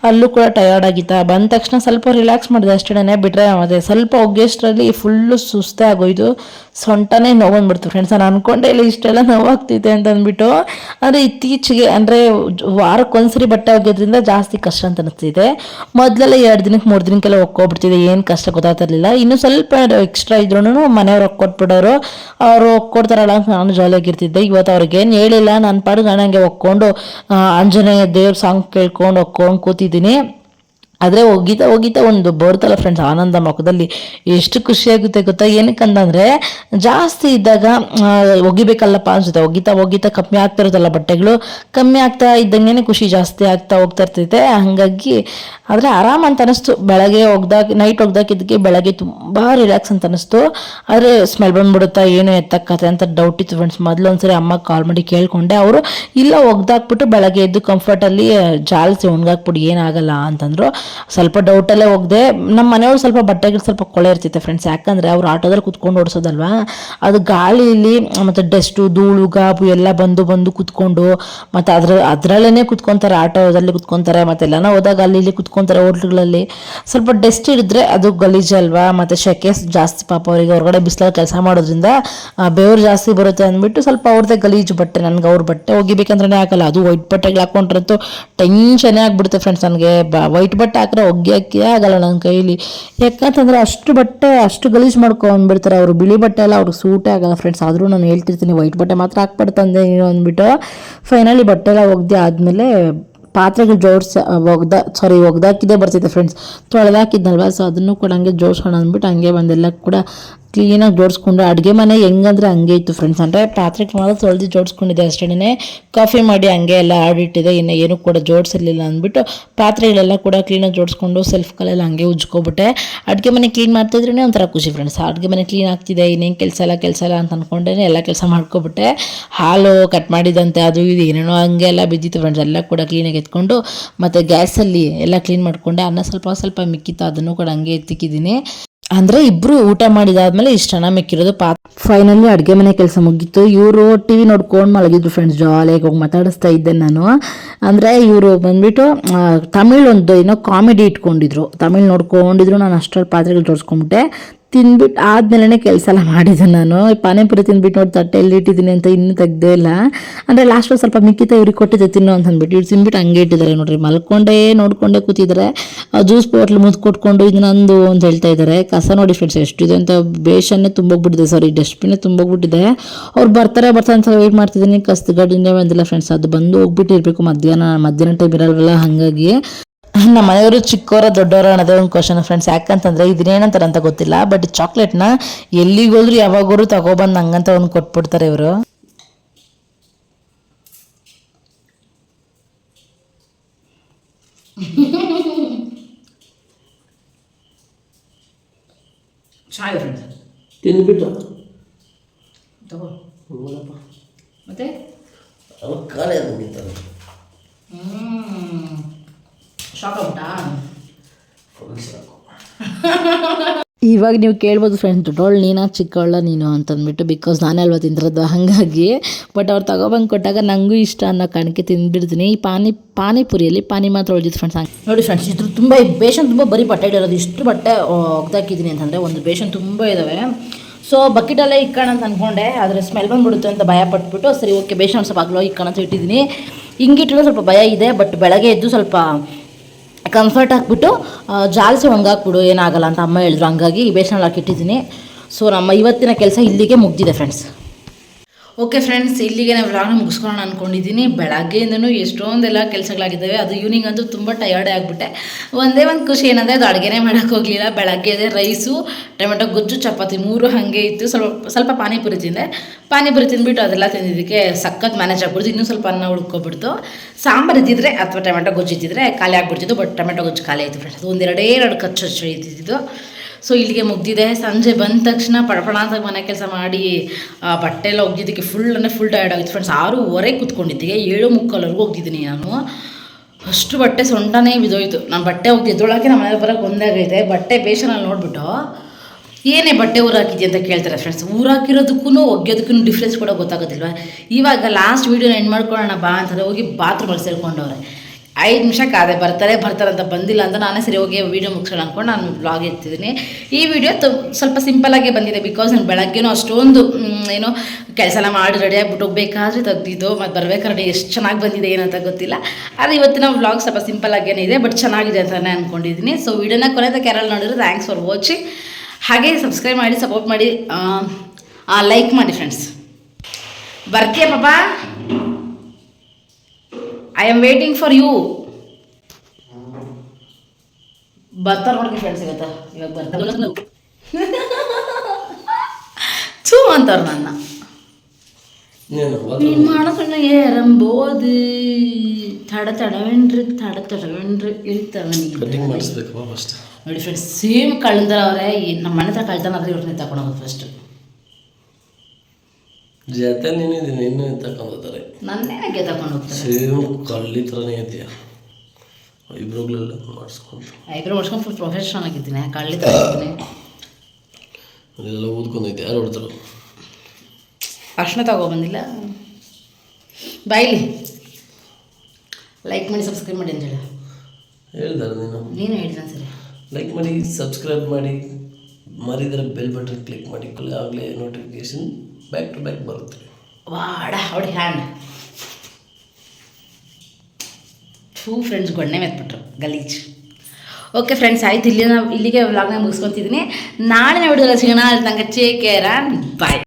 ಅಲ್ಲೂ ಕೂಡ ಟಯರ್ಡ್ ಆಗಿತ್ತಾ ಬಂದ ತಕ್ಷಣ ಸ್ವಲ್ಪ ರಿಲ್ಯಾಕ್ಸ್ ಮಾಡಿದೆ ಅಷ್ಟೇ ಬಿಟ್ಟರೆ ಮತ್ತೆ ಸ್ವಲ್ಪ ಒಗ್ಗೆಷ್ಟರಲ್ಲಿ ಫುಲ್ಲು ಸುಸ್ತೇ ಆಗೋಯ್ತು ಸೊಂಟನೇ ನೋವು ಫ್ರೆಂಡ್ಸ್ ನಾನು ಅನ್ಕೊಂಡೆ ಇಲ್ಲ ಇಷ್ಟೆಲ್ಲ ನೋವಾಗ್ತಿದೆ ಅಂತ ಅಂದ್ಬಿಟ್ಟು. ಆದರೆ ಇತ್ತೀಚೆಗೆ ಅಂದರೆ ವಾರಕ್ಕೊಂದ್ಸರಿ ಬಟ್ಟೆ ಒಗೆಯೋದ್ರಿಂದ ಜಾಸ್ತಿ ಕಷ್ಟ ಅಂತ ಅನಿಸ್ತಿದೆ. ಮೊದಲೆಲ್ಲ ಎರಡು ದಿನಕ್ಕೆ, ಮೂರು ದಿನಕ್ಕೆಲ್ಲ ಒಕ್ಕೋಗ್ಬಿಡ್ತಿದೆ ಏನು ಕಷ್ಟ ಗೊತ್ತಾಗ್ತಿರಲಿಲ್ಲ. ಇನ್ನು ಸ್ವಲ್ಪ ಎಕ್ಸ್ಟ್ರಾ ಇದ್ರೂ ಮನೆಯವ್ರು ಒಕ್ಕೊಟ್ಬಿಡೋರು. ಅವರು ಒಕ್ಕೊಡ್ತಾರಲ್ಲ ಅಂತ ನಾನು ಜಾಲಿಯಾಗಿರ್ತಿದ್ದೆ ಇವತ್ತು ಅವ್ರಿಗೆ ಏನು ಹೇಳಿಲ್ಲ. ನಾನು ಪಾಡು ನಾನು ಹಂಗೆ ಒಕ್ಕೊಂಡು ಆಂಜನೇಯ ದೇವ್ರ ಸಾಂಗ್ ಕೇಳ್ಕೊಂಡು, ಒಕ್ಕೊಂಡು ಕೂತಿದ್ದೀನಿ. ಆದರೆ ಒಗಿತಾ ಹೋಗಿತಾ ಒಂದು ಬರ್ತಲ್ಲ ಫ್ರೆಂಡ್ಸ್ ಆನಂದ ಮುಖದಲ್ಲಿ ಎಷ್ಟು ಖುಷಿಯಾಗುತ್ತೆ ಗೊತ್ತಾ? ಏನಕ್ಕೆ ಅಂತಂದರೆ ಜಾಸ್ತಿ ಇದ್ದಾಗ ಒಗಿಬೇಕಲ್ಲಪ್ಪ ಅನ್ಸುತ್ತೆ. ಒಗಿತಾ ಒಗಿತಾ ಕಮ್ಮಿ ಆಗ್ತಾ ಇರುತ್ತಲ್ಲ ಬಟ್ಟೆಗಳು? ಕಮ್ಮಿ ಆಗ್ತಾ ಇದ್ದಂಗೆ ಖುಷಿ ಜಾಸ್ತಿ ಆಗ್ತಾ ಹೋಗ್ತಾ ಇರ್ತೈತೆ. ಹಾಗಾಗಿ ಆದರೆ ಆರಾಮ್ ಅಂತ ಅನಿಸ್ತು. ಬೆಳಗ್ಗೆ ಹೋಗ್ದಾಗ ನೈಟ್ ಒಗ್ದಾಕಿದ್ದಕ್ಕೆ ಬೆಳಗ್ಗೆ ತುಂಬ ರಿಲ್ಯಾಕ್ಸ್ ಅಂತ ಅನಿಸ್ತು. ಆದರೆ ಸ್ಮೆಲ್ ಬಂದ್ಬಿಡುತ್ತಾ, ಏನು ಎತ್ತಕ್ಕತ್ತೆ ಅಂತ ಡೌಟ್ ಇತ್ತು ಫ್ರೆಂಡ್ಸ್ ಮೊದಲು ಒಂದ್ಸರಿ ಅಮ್ಮ ಕಾಲ್ ಮಾಡಿ ಕೇಳಿಕೊಂಡೆ. ಅವರು ಇಲ್ಲ ಒಗ್ದಾಕ್ಬಿಟ್ಟು ಬೆಳಗ್ಗೆ ಎದ್ದು ಕಂಫರ್ಟಲ್ಲಿ ಜಾಲಿಸಿ ಒಣಗಾಕ್ಬಿಟ್ಟು ಏನಾಗಲ್ಲ ಅಂತಂದ್ರು. ಸ್ವಲ್ಪ ಡೌಟಲ್ಲೇ ಹೋಗ್ದೆ ನಮ್ಮ ಮನೆಯವ್ರು ಸ್ವಲ್ಪ ಬಟ್ಟೆಗಳು ಸ್ವಲ್ಪ ಕೊಳೆ ಇರ್ತಿತ್ತು ಫ್ರೆಂಡ್ಸ್ ಯಾಕಂದರೆ ಅವ್ರು ಆಟೋದಲ್ಲಿ ಕುತ್ಕೊಂಡು ಓಡಿಸೋದಲ್ವಾ? ಅದು ಗಾಳಿಲಿ ಮತ್ತು ಡಸ್ಟು ಧೂಳು, ಗಾಬು ಎಲ್ಲ ಬಂದು ಬಂದು ಕುತ್ಕೊಂಡು, ಮತ್ತು ಅದ್ರ ಅದರಲ್ಲೇ ಕುತ್ಕೊತಾರೆ, ಆಟೋದಲ್ಲಿ ಕುತ್ಕೊತಾರೆ, ಮತ್ತು ಎಲ್ಲನ ಹೋದಾಗ ಅಲ್ಲಿ ಇಲ್ಲಿ ಕುತ್ಕೊತಾರೆ ಹೋಟ್ಲುಗಳಲ್ಲಿ. ಸ್ವಲ್ಪ ಡಸ್ಟ್ ಹಿಡಿದ್ರೆ ಅದು ಗಲೀಜು ಅಲ್ವಾ? ಮತ್ತು ಶೆಕೆ ಜಾಸ್ತಿ ಪಾಪ ಅವರಿಗೆ ಹೊರಗಡೆ ಬಿಸಿಲಲ್ಲಿ ಕೆಲಸ ಮಾಡೋದ್ರಿಂದ ಬೇವ್ರು ಬೆವರು ಜಾಸ್ತಿ ಬರುತ್ತೆ ಅಂದ್ಬಿಟ್ಟು ಸ್ವಲ್ಪ ಅವ್ರದ್ದೇ ಗಲೀಜು ಬಟ್ಟೆ, ನನಗೆ ಅವ್ರ ಬಟ್ಟೆ ಹೋಗಿಬೇಕಂದ್ರೆ ಆಗಲ್ಲ. ಅದು ವೈಟ್ ಬಟ್ಟೆಗಳು ಹಾಕೊಂಡ್ರಂತೂ ಟೆನ್ಷನೇ ಆಗಿಬಿಡುತ್ತೆ ಫ್ರೆಂಡ್ಸ್ ನನಗೆ. ಬ ವೈಟ್ ಬಟ್ಟೆ ಹಾಕಿದ್ರೆ ಒಗ್ಯಕ್ಕೆ ಆಗಲ್ಲ ನನ್ನ ಕೈಲಿ. ಯಾಕಂತಂದ್ರೆ ಅಷ್ಟು ಬಟ್ಟೆ ಅಷ್ಟು ಗಲೀಜು ಮಾಡ್ಕೊಂಡ್ಬಿಡ್ತಾರೆ ಅವರು. ಬಿಳಿ ಬಟ್ಟೆ ಎಲ್ಲ ಅವ್ರಿಗೆ ಸೂಟೇ ಆಗಲ್ಲ ಫ್ರೆಂಡ್ಸ್ ಆದರೂ ನಾನು ಹೇಳ್ತಿರ್ತೀನಿ ವೈಟ್ ಬಟ್ಟೆ ಮಾತ್ರ ಹಾಕ್ಬಾರ್ದು ತಂದೆ ನೀನು ಅಂದ್ಬಿಟ್ಟು ಫೈನಲಿ ಬಟ್ಟೆ ಎಲ್ಲ ಒಗ್ದೆ ಆದಮೇಲೆ ಪಾತ್ರೆಗಳು ಜೋಡ್ಸ ಒಗ್ದ ಸಾರಿ ಒಗ್ದಾಕಿದ್ದೇ ಬರ್ತಿದೆ ಫ್ರೆಂಡ್ಸ್ ತೊಳೆದಾಕಿದ್ನಲ್ವ? ಸೊ ಅದನ್ನು ಕೂಡ ಹಂಗೆ ಜೋಡ್ಸೋಣ ಅಂದ್ಬಿಟ್ಟು ಹಂಗೆ ಬಂದೆಲ್ಲ ಕೂಡ ಕ್ಲೀನಾಗಿ ಜೋಡಿಸ್ಕೊಂಡು ಅಡುಗೆ ಮನೆ ಹೆಂಗಂದ್ರೆ ಹಂಗೆ ಇತ್ತು ಫ್ರೆಂಡ್ಸ್ ಅಂದರೆ ಪಾತ್ರೆ ಮಾತ್ರ ತೊಳೆದು ಜೋಡಿಸ್ಕೊಂಡಿದ್ದೆ ಅಷ್ಟೇ ಕಾಫಿ ಮಾಡಿ ಹಂಗೆ ಎಲ್ಲ ಆಡಿಟ್ಟಿದೆ. ಇನ್ನು ಏನೂ ಕೂಡ ಜೋಡಿಸಿರ್ಲಿಲ್ಲ ಅಂದ್ಬಿಟ್ಟು ಪಾತ್ರೆಗಳೆಲ್ಲ ಕೂಡ ಕ್ಲೀನಾಗಿ ಜೋಡಿಸ್ಕೊಂಡು ಸೆಲ್ಫ್ಗಳೆಲ್ಲ ಹಂಗೆ ಉಜ್ಕೊಬಿಟ್ಟೆ. ಅಡುಗೆ ಮನೆ ಕ್ಲೀನ್ ಮಾಡ್ತಿದ್ರೇ ಒಂಥರ ಖುಷಿ ಫ್ರೆಂಡ್ಸ್ ಅಡುಗೆ ಮನೆ ಕ್ಲೀನ್ ಆಗ್ತಿದೆ, ಇನ್ನೇನು ಕೆಲಸ ಎಲ್ಲ ಕೆಲಸ ಎಲ್ಲ ಅಂತ ಅಂದ್ಕೊಂಡೇ ಎಲ್ಲ ಕೆಲಸ ಮಾಡ್ಕೊಬಿಟ್ಟೆ. ಹಾಲು ಕಟ್ ಮಾಡಿದಂತೆ, ಅದು ಇದು ಏನೇನೋ ಹಂಗೆ ಎಲ್ಲ ಬಿದ್ದಿತ್ತು ಫ್ರೆಂಡ್ಸ್ ಎಲ್ಲ ಕೂಡ ಕ್ಲೀನಾಗಿ ಎತ್ಕೊಂಡು ಮತ್ತು ಗ್ಯಾಸಲ್ಲಿ ಎಲ್ಲ ಕ್ಲೀನ್ ಮಾಡಿಕೊಂಡೆ. ಅನ್ನ ಸ್ವಲ್ಪ ಸ್ವಲ್ಪ ಮಿಕ್ಕಿತ್ತು, ಅದನ್ನು ಕೂಡ ಹಂಗೆ ಎತ್ತಿಕ್ಕಿದ್ದೀನಿ. ಅಂದರೆ ಇಬ್ಬರು ಊಟ ಮಾಡಿದಾದ್ಮೇಲೆ ಇಷ್ಟು ಜನ ಮಿಕ್ಕಿರೋದು ಪಾತ್ ಫೈನಲಿ ಅಡುಗೆ ಮನೆ ಕೆಲಸ ಮುಗೀತು. ಇವರು ಟಿ ವಿ ನೋಡ್ಕೊಂಡು ಮಲಗಿದ್ರು ಫ್ರೆಂಡ್ಸ್ ಜಾಲಿಯಾಗಿ ಹೋಗಿ ಮಾತಾಡಿಸ್ತಾ ಇದ್ದೆ ನಾನು. ಅಂದರೆ ಇವರು ಬಂದ್ಬಿಟ್ಟು ತಮಿಳ್ ಒಂದು ಏನೋ ಕಾಮಿಡಿ ಇಟ್ಕೊಂಡಿದ್ರು. ತಮಿಳ್ ನೋಡ್ಕೊಂಡಿದ್ರು. ನಾನು ಅಷ್ಟರಲ್ಲಿ ಪಾತ್ರೆಗಳು ಜೋಡಿಸ್ಕೊಂಡ್ಬಿಟ್ಟೆ ತಿಂದ್ಬಿಟ್ಟು ಆದ್ಮೇಲೆ ಕೆಲಸ ಎಲ್ಲ ಮಾಡಿದ್ದೆ ನಾನು. ಪಾನಿಪುರಿ ತಿಂದ್ಬಿಟ್ಟು ನೋಡಿ ತಟ್ಟೆಯಲ್ಲಿ ಇಟ್ಟಿದ್ದೀನಿ ಅಂತ ಇನ್ನೂ ತೆಗ್ದೇ ಇಲ್ಲ. ಅಂದರೆ ಲಾಸ್ಟ್ ಸ್ವಲ್ಪ ಮಿಕ್ಕಿತ ಇವ್ರಿಗೆ ಕೊಟ್ಟಿದ್ದೆ ತಿನ್ನು ಅಂತ ಅಂದ್ಬಿಟ್ಟು. ಇವ್ರು ತಿಂದ್ಬಿಟ್ಟು ಹಂಗೆ ಇಟ್ಟಿದ್ದಾರೆ ನೋಡ್ರಿ. ಮಲ್ಕೊಂಡೇ ನೋಡ್ಕೊಂಡೇ ಕೂತಿದ್ದಾರೆ. ಜ್ಯೂಸ್ ಬಾಟ್ಲ್ ಮುದ್ದು ಕೊಟ್ಕೊಂಡು ಇದು ನಂದು ಅಂತ ಹೇಳ್ತಾ ಇದ್ದಾರೆ. ಕಸ ನೋಡಿ ಫ್ರೆಂಡ್ಸ್ ಎಷ್ಟಿದೆ ಅಂತ ಬೇಷನ್ನೇ ತುಂಬೋಗ್ಬಿಟ್ಟಿದೆ ಸಾರಿ ಡಸ್ಟ್ಬಿನ್ನೇ ತುಂಬೋಗ್ಬಿಟ್ಟಿದೆ. ಅವ್ರು ಬರ್ತಾರೆ ಬರ್ತಾರೆ ಅಂತ ವೆಯ್ಟ್ ಮಾಡ್ತಿದ್ದೀನಿ. ಕಸ್ದ ಗಾಡಿನೇ ಬಂದಿಲ್ಲ ಫ್ರೆಂಡ್ಸ್ ಅದು ಬಂದು ಹೋಗ್ಬಿಟ್ಟಿರ್ಬೇಕು ಮಧ್ಯಾಹ್ನ ಮಧ್ಯಾಹ್ನ ಟೈಮ್ ಇರಲ್ವಲ್ಲ ಹಾಗಾಗಿ. ನಮ್ಮ ಮನೆಯವರು ಚಿಕ್ಕವರ ದೊಡ್ಡವರ ಅನ್ನೋದೇ ಒಂದು ಕ್ವಶನ್ ಫ್ರೆಂಡ್ಸ್ ಯಾಕಂತಂದ್ರೆ ಇದನ್ನೇನಂತಾರೆ ಅಂತ ಗೊತ್ತಿಲ್ಲ. ಬಟ್ ಚಾಕ್ಲೇಟ್ನ ಎಲ್ಲಿಗೋದ್ರು ಯಾವಾಗೋರು ತಗೊಬಂದು ಹಂಗಂತ ಒಂದು ಕೊಟ್ಬಿಡ್ತಾರೆ ಇವರು. ಫ್ರೆಂಡ್ಸ್ ತಿಂದ್ಬಿಟ್ಟು. ತಗೋ. ಮತ್ತೆ? ಶಾಕ್ ಆಗ್ಬಿಟ್ಟಾ ಇವಾಗ ನೀವು ಕೇಳ್ಬೋದು ಫ್ರೆಂಡ್ಸ್ ದೊಡ್ಡೋಳು ನೀನಾ ಚಿಕ್ಕವಳ ನೀನು ಅಂತಂದ್ಬಿಟ್ಟು ಬಿಕಾಸ್ ನಾನೇ ಅಲ್ವಾ ತಿಂದಿರೋದು ಹಾಗಾಗಿ. ಬಟ್ ಅವ್ರು ತಗೊಬಂದು ಕೊಟ್ಟಾಗ ನನಗೂ ಇಷ್ಟ ಅನ್ನೋ ಕಾರಣಕ್ಕೆ ತಿಂದ್ಬಿಡ್ತೀನಿ. ಈ ಪಾನಿ ಪಾನಿಪುರಿಯಲ್ಲಿ ಪಾನಿ ಮಾತ್ರ ಉಳಿದಿತ್ತು ಫ್ರೆಂಡ್ಸ್ ನೋಡಿ ಫ್ರೆಂಡ್ಸ್ ಇದ್ರ ತುಂಬ ಬೇಷನ್ ತುಂಬ ಬರೀ ಬಟ್ಟೆ ಇಡೋದು ಇಷ್ಟು ಬಟ್ಟೆ ಒಗ್ದಾಕಿದ್ದೀನಿ ಅಂತಂದರೆ ಒಂದು ಬೇಷನ್ ತುಂಬ ಇದ್ದಾವೆ ಸೊ ಬಕೆಟಲ್ಲೇ ಇಕ್ಕೋಣ ಅಂತ ಅಂದ್ಕೊಂಡೆ ಆದರೆ ಸ್ಮೆಲ್ ಬಂದ್ಬಿಡುತ್ತೆ ಅಂತ ಭಯ ಪಟ್ಬಿಟ್ಟು ಸರಿ ಓಕೆ ಬೇಷನ್ ಸ್ವಲ್ಪ ಆಗಲೋ ಇಕ್ಕೋಣ ಅಂತ ಇಟ್ಟಿದ್ದೀನಿ. ಹಿಂಗಿಟ್ಟಿರೋ ಸ್ವಲ್ಪ ಭಯ ಇದೆ ಬಟ್ ಬೆಳಗ್ಗೆ ಎದ್ದು ಸ್ವಲ್ಪ ಕಂಫರ್ಟ್ ಹಾಕ್ಬಿಟ್ಟು ಜಾಲಿಸಿ ಒಣಗಾಕ್ಬಿಡು, ಏನಾಗಲ್ಲ ಅಂತ ಅಮ್ಮ ಹೇಳಿದ್ರು. ಹಂಗಾಗಿ ಬೇಸನ್ ಹಾಕಿಟ್ಟಿದ್ದೀನಿ ಸೊ ನಮ್ಮ ಇವತ್ತಿನ ಕೆಲಸ ಇಲ್ಲಿಗೆ ಮುಗ್ದಿದೆ ಫ್ರೆಂಡ್ಸ್ ಓಕೆ ಫ್ರೆಂಡ್ಸ್ ಇಲ್ಲಿಗೆ ನಾವು ವ್ಲಾಗ್ನ ಮುಗಿಸ್ಕೊಳ್ಳೋಣ ಅಂದ್ಕೊಂಡಿದ್ದೀನಿ ಬೆಳಗ್ಗೆಯಿಂದನೂ ಎಷ್ಟೊಂದೆಲ್ಲ ಕೆಲಸಗಳಾಗಿದ್ದಾವೆ ಅದು ಈವ್ನಿಂಗ್ ಅಂತೂ ತುಂಬ ಟಯರ್ಡೇ ಆಗಿಬಿಟ್ಟೆ. ಒಂದೇ ಒಂದು ಖುಷಿ ಏನಂದರೆ ಅದು ಅಡುಗೆನೇ ಹೋಗಲಿಲ್ಲ. ಬೆಳಗ್ಗೆ ರೈಸು ಟೊಮೆಟೊ ಗೊಜ್ಜು, ಚಪಾತಿ ಮೂರು ಹಾಗೆ ಇತ್ತು. ಸ್ವಲ್ಪ ಸ್ವಲ್ಪ ಪಾನಿಪುರಿ ತಿಂದೆ. ಪಾನಿಪುರಿ ತಿಂದ್ಬಿಟ್ಟು ಅದೆಲ್ಲ ತಿಂದಿದ್ದಕ್ಕೆ ಸಖತ್ ಮ್ಯಾನೇಜ್ ಆಗ್ಬಿಡ್ತು. ಇನ್ನೂ ಸ್ವಲ್ಪ ಅನ್ನ ಉಳ್ಕೊಬಿಡ್ತು ಸಾಂಬಾರು ಇದ್ದಿದ್ರೆ ಅಥವಾ ಟೊಮೆಟೊ ಗೊಜ್ಜು ಇದ್ದಿದ್ರೆ ಖಾಲಿ ಆಗಿಬಿಡ್ತಿದ್ದು ಬಟ್ ಟೊಮೆಟೊ ಗೊಜ್ಜು ಖಾಲಿ ಆಯಿತು ಫ್ರೆಂಡ್ಸ್ ಒಂದೆರಡೇ ಎರಡು ಕಚ್ಚು ಇದ್ದಿದ್ದು. ಸೊ ಇಲ್ಲಿಗೆ ಮುಗ್ದಿದೆ. ಸಂಜೆ ಬಂದ ತಕ್ಷಣ ಪಡಪಡ ಅಂತ ಮನೆ ಕೆಲಸ ಮಾಡಿ ಬಟ್ಟೆ ಎಲ್ಲ ಒಗ್ದಿದ್ದಕ್ಕೆ ಫುಲ್ ಅಂದರೆ ಫುಲ್ ಟಯರ್ಡ್ ಆಗಿತ್ತು ಫ್ರೆಂಡ್ಸ್ ಆರೂವರೆ ಕೂತ್ಕೊಂಡಿದ್ದೆ ಏಳು ಮುಕ್ಕಾಲ್ವರೆಗೂ ಹೋಗಿದ್ದೀನಿ ನಾನು. ಅಷ್ಟು ಬಟ್ಟೆ ಸೊಂಟನೇ ಬಿದ್ದೋಯ್ತು. ನಾನು ಬಟ್ಟೆ ಹೋಗಿ ಎದ್ದೊಳಕ್ಕೆ ನಮ್ಮ ಮನೇಲಿ ಬರೋಕ್ಕೆ ಒಂದಾಗೈತೆ ಬಟ್ಟೆ ಬೇಷನಲ್ಲಿ ನೋಡಿಬಿಟ್ಟು, ಏನೇ ಬಟ್ಟೆ ಊರಾಕಿದ್ಯಾ ಅಂತ ಕೇಳ್ತಾರೆ ಫ್ರೆಂಡ್ಸ್ ಊರಾಕಿರೋದಕ್ಕೂ ಒಗ್ಯೋದಕ್ಕೂ ಡಿಫ್ರೆನ್ಸ್ ಕೂಡ ಗೊತ್ತಾಗೋದಿಲ್ವ? ಇವಾಗ ಲಾಸ್ಟ್ ವೀಡಿಯೋನ ಎಂಡ್ ಮಾಡ್ಕೊಳ್ಳೋಣ ಬಾ ಅಂತಂದರೆ ಹೋಗಿ ಬಾತ್ರೂಮಲ್ಲಿ ಸೇರ್ಕೊಂಡವ್ರೆ. ಐದು ನಿಮಿಷ ಕಾದೆ ಬರ್ತಾರೆ ಬರ್ತಾರೆ ಅಂತ ಬಂದಿಲ್ಲ ಅಂತ ನಾನೇ ಸರಿ ಹೋಗಿ ವೀಡಿಯೋ ಮುಗಿಸೋಣ ಅಂದ್ಕೊಂಡು ನಾನು ಬ್ಲಾಗ್ ಇರ್ತಿದ್ದೀನಿ ಈ ವಿಡಿಯೋ ತು ಸ್ವಲ್ಪ ಸಿಂಪಲಾಗೇ ಬಂದಿದೆ ಬಿಕಾಸ್ ನಾನು ಬೆಳಗ್ಗೆನೂ ಅಷ್ಟೊಂದು ಏನು ಕೆಲಸ ಎಲ್ಲ ಮಾಡಿ ರೆಡಿ ಆಗಿಬಿಟ್ಟು ಹೋಗ್ಬೇಕಾದ್ರೆ ತೆಗ್ದಿದ್ದು, ಮತ್ತು ಬರಬೇಕಾದ್ರೆ ಎಷ್ಟು ಚೆನ್ನಾಗಿ ಬಂದಿದೆ ಏನಂತ ಗೊತ್ತಿಲ್ಲ. ಆದರೆ ಇವತ್ತಿನ ವ್ಲಾಗ್ ಸ್ವಲ್ಪ ಸಿಂಪಲ್ ಆಗೇನೆ ಇದೆ ಬಟ್ ಚೆನ್ನಾಗಿದೆ ಅಂತಲೇ ಅಂದ್ಕೊಂಡಿದ್ದೀನಿ ಸೊ ವಿಡಿಯೋನ ಕೊನೆ ಕ್ಯಾರಲ್ ನೋಡಿದ್ರೆ ಥ್ಯಾಂಕ್ಸ್ ಫಾರ್ ವಾಚಿಂಗ್ ಹಾಗೆ ಸಬ್ಸ್ಕ್ರೈಬ್ ಮಾಡಿ ಸಪೋರ್ಟ್ ಮಾಡಿ ಲೈಕ್ ಮಾಡಿ ಫ್ರೆಂಡ್ಸ್ ಬರ್ತೀಯ ಪಾಪಾ? I am waiting for you ಬರ್ತಾರೆ ನೋಡಿ ಫ್ರೆಂಡ್ಸ್ ಇವತ್ತ. ಇವಾಗ ಬರ್ತಾರೆ. ಚೂ ಅಂತಾರೆ ನನ್ನ. నేను ನೀನು ಮಾಡೋಕಣ್ಣ ಏರಂಬೋದು. ತಡ ತಡವೆಂಡ್ರಿ ತಡ ತಡವೆಂಡ್ರಿ ಇಳ್ತಾವೆ ಕಟಿಂಗ್ ಮಾಡಿಸ್ಬೇಕಪ್ಪ ಫಸ್ಟ್ ನೋಡಿ ಫ್ರೆಂಡ್ಸ್ ಸೇಮ್ ಕಳ್ದಾರ ಅವರೇ ನಮ್ಮ ಮನೆ ಹತ್ರ ಕಳ್ತಾನ ಆದರೆ ಇವ್ರನ್ನೇ ತಗೊಂಡು ಹೋಗೋದು ಫಸ್ಟ್ ಜೊತೆ ನೀನಿದ್ದೀನಿ ಇನ್ನೂ ತಗೊಂಡಿದ್ದಾರೆ ನನ್ನೇನಕ್ಕೆ ತಗೊಂಡು ಹೋಗ್ತಾರೆ. ಸೇಮ್ ಕಳ್ಳಿ ಥರನೇ ಇದೆಯಾ? ಇಬ್ರುಗಳೆಲ್ಲ ಮಾಡಿಸ್ಕೊಂಡು. ಐಬ್ರೋ ಮಾಡ್ಸ್ಕೊಂಡು ಫುಲ್ ಪ್ರೊಫೆಷನಲ್ ಆಗಿದ್ದೀನಿ ಕಳ್ಳಿ ತಗೊಂಡಿದ್ದೀನಿ ಅದೆಲ್ಲ ಊದ್ಕೊಂಡೈತೆ ಯಾರು ಹೊಡ್ತಾರೆ? ತಗೋ ಬಂದಿಲ್ಲ. ಬಾಯ್ಲಿ ಲೈಕ್ ಮಾಡಿ ಸಬ್ಸ್ಕ್ರೈಬ್ ಮಾಡಿ ಅಂತ ಹೇಳಿ. ಹೇಳ್ದಾರೆ ನೀನು? ನೀನು ಹೇಳಿದ ಸರಿ. ಲೈಕ್ ಮಾಡಿ ಸಬ್ಸ್ಕ್ರೈಬ್ ಮಾಡಿ ಮರಿದರೆ ಬೆಲ್ ಬಟನ್ ಕ್ಲಿಕ್ ಮಾಡಿ ಆಗಲೇ ನೋಟಿಫಿಕೇಶನ್ ಬ್ಯಾಕ್ ಟು ಬ್ಯಾಕ್ ಬರುತ್ತೆ. ವಾಡ, ಅವ್ಡಿ ಹ್ಯಾಂಡ್ ಟೂ ಫ್ರೆಂಡ್ಸ್ ಗೊಣ್ಣೆ ಮೆತ್ಬಿಟ್ರು, ಗಲೀಜ್. ಓಕೆ ಫ್ರೆಂಡ್ಸ್ ಆಯ್ತು ಇಲ್ಲಿ ನಾವು ಇಲ್ಲಿಗೆ ವ್ಲಾಗ್ನ ಮುಗಿಸ್ಕೊತಿದ್ದೀನಿ ನಾಳಿನ ವಿಡಿಯೋದಲ್ಲಿ ಸಿಗೋಣ ತನಕ ಚೇಕ್ ಕೇರ್ ಬಾಯ್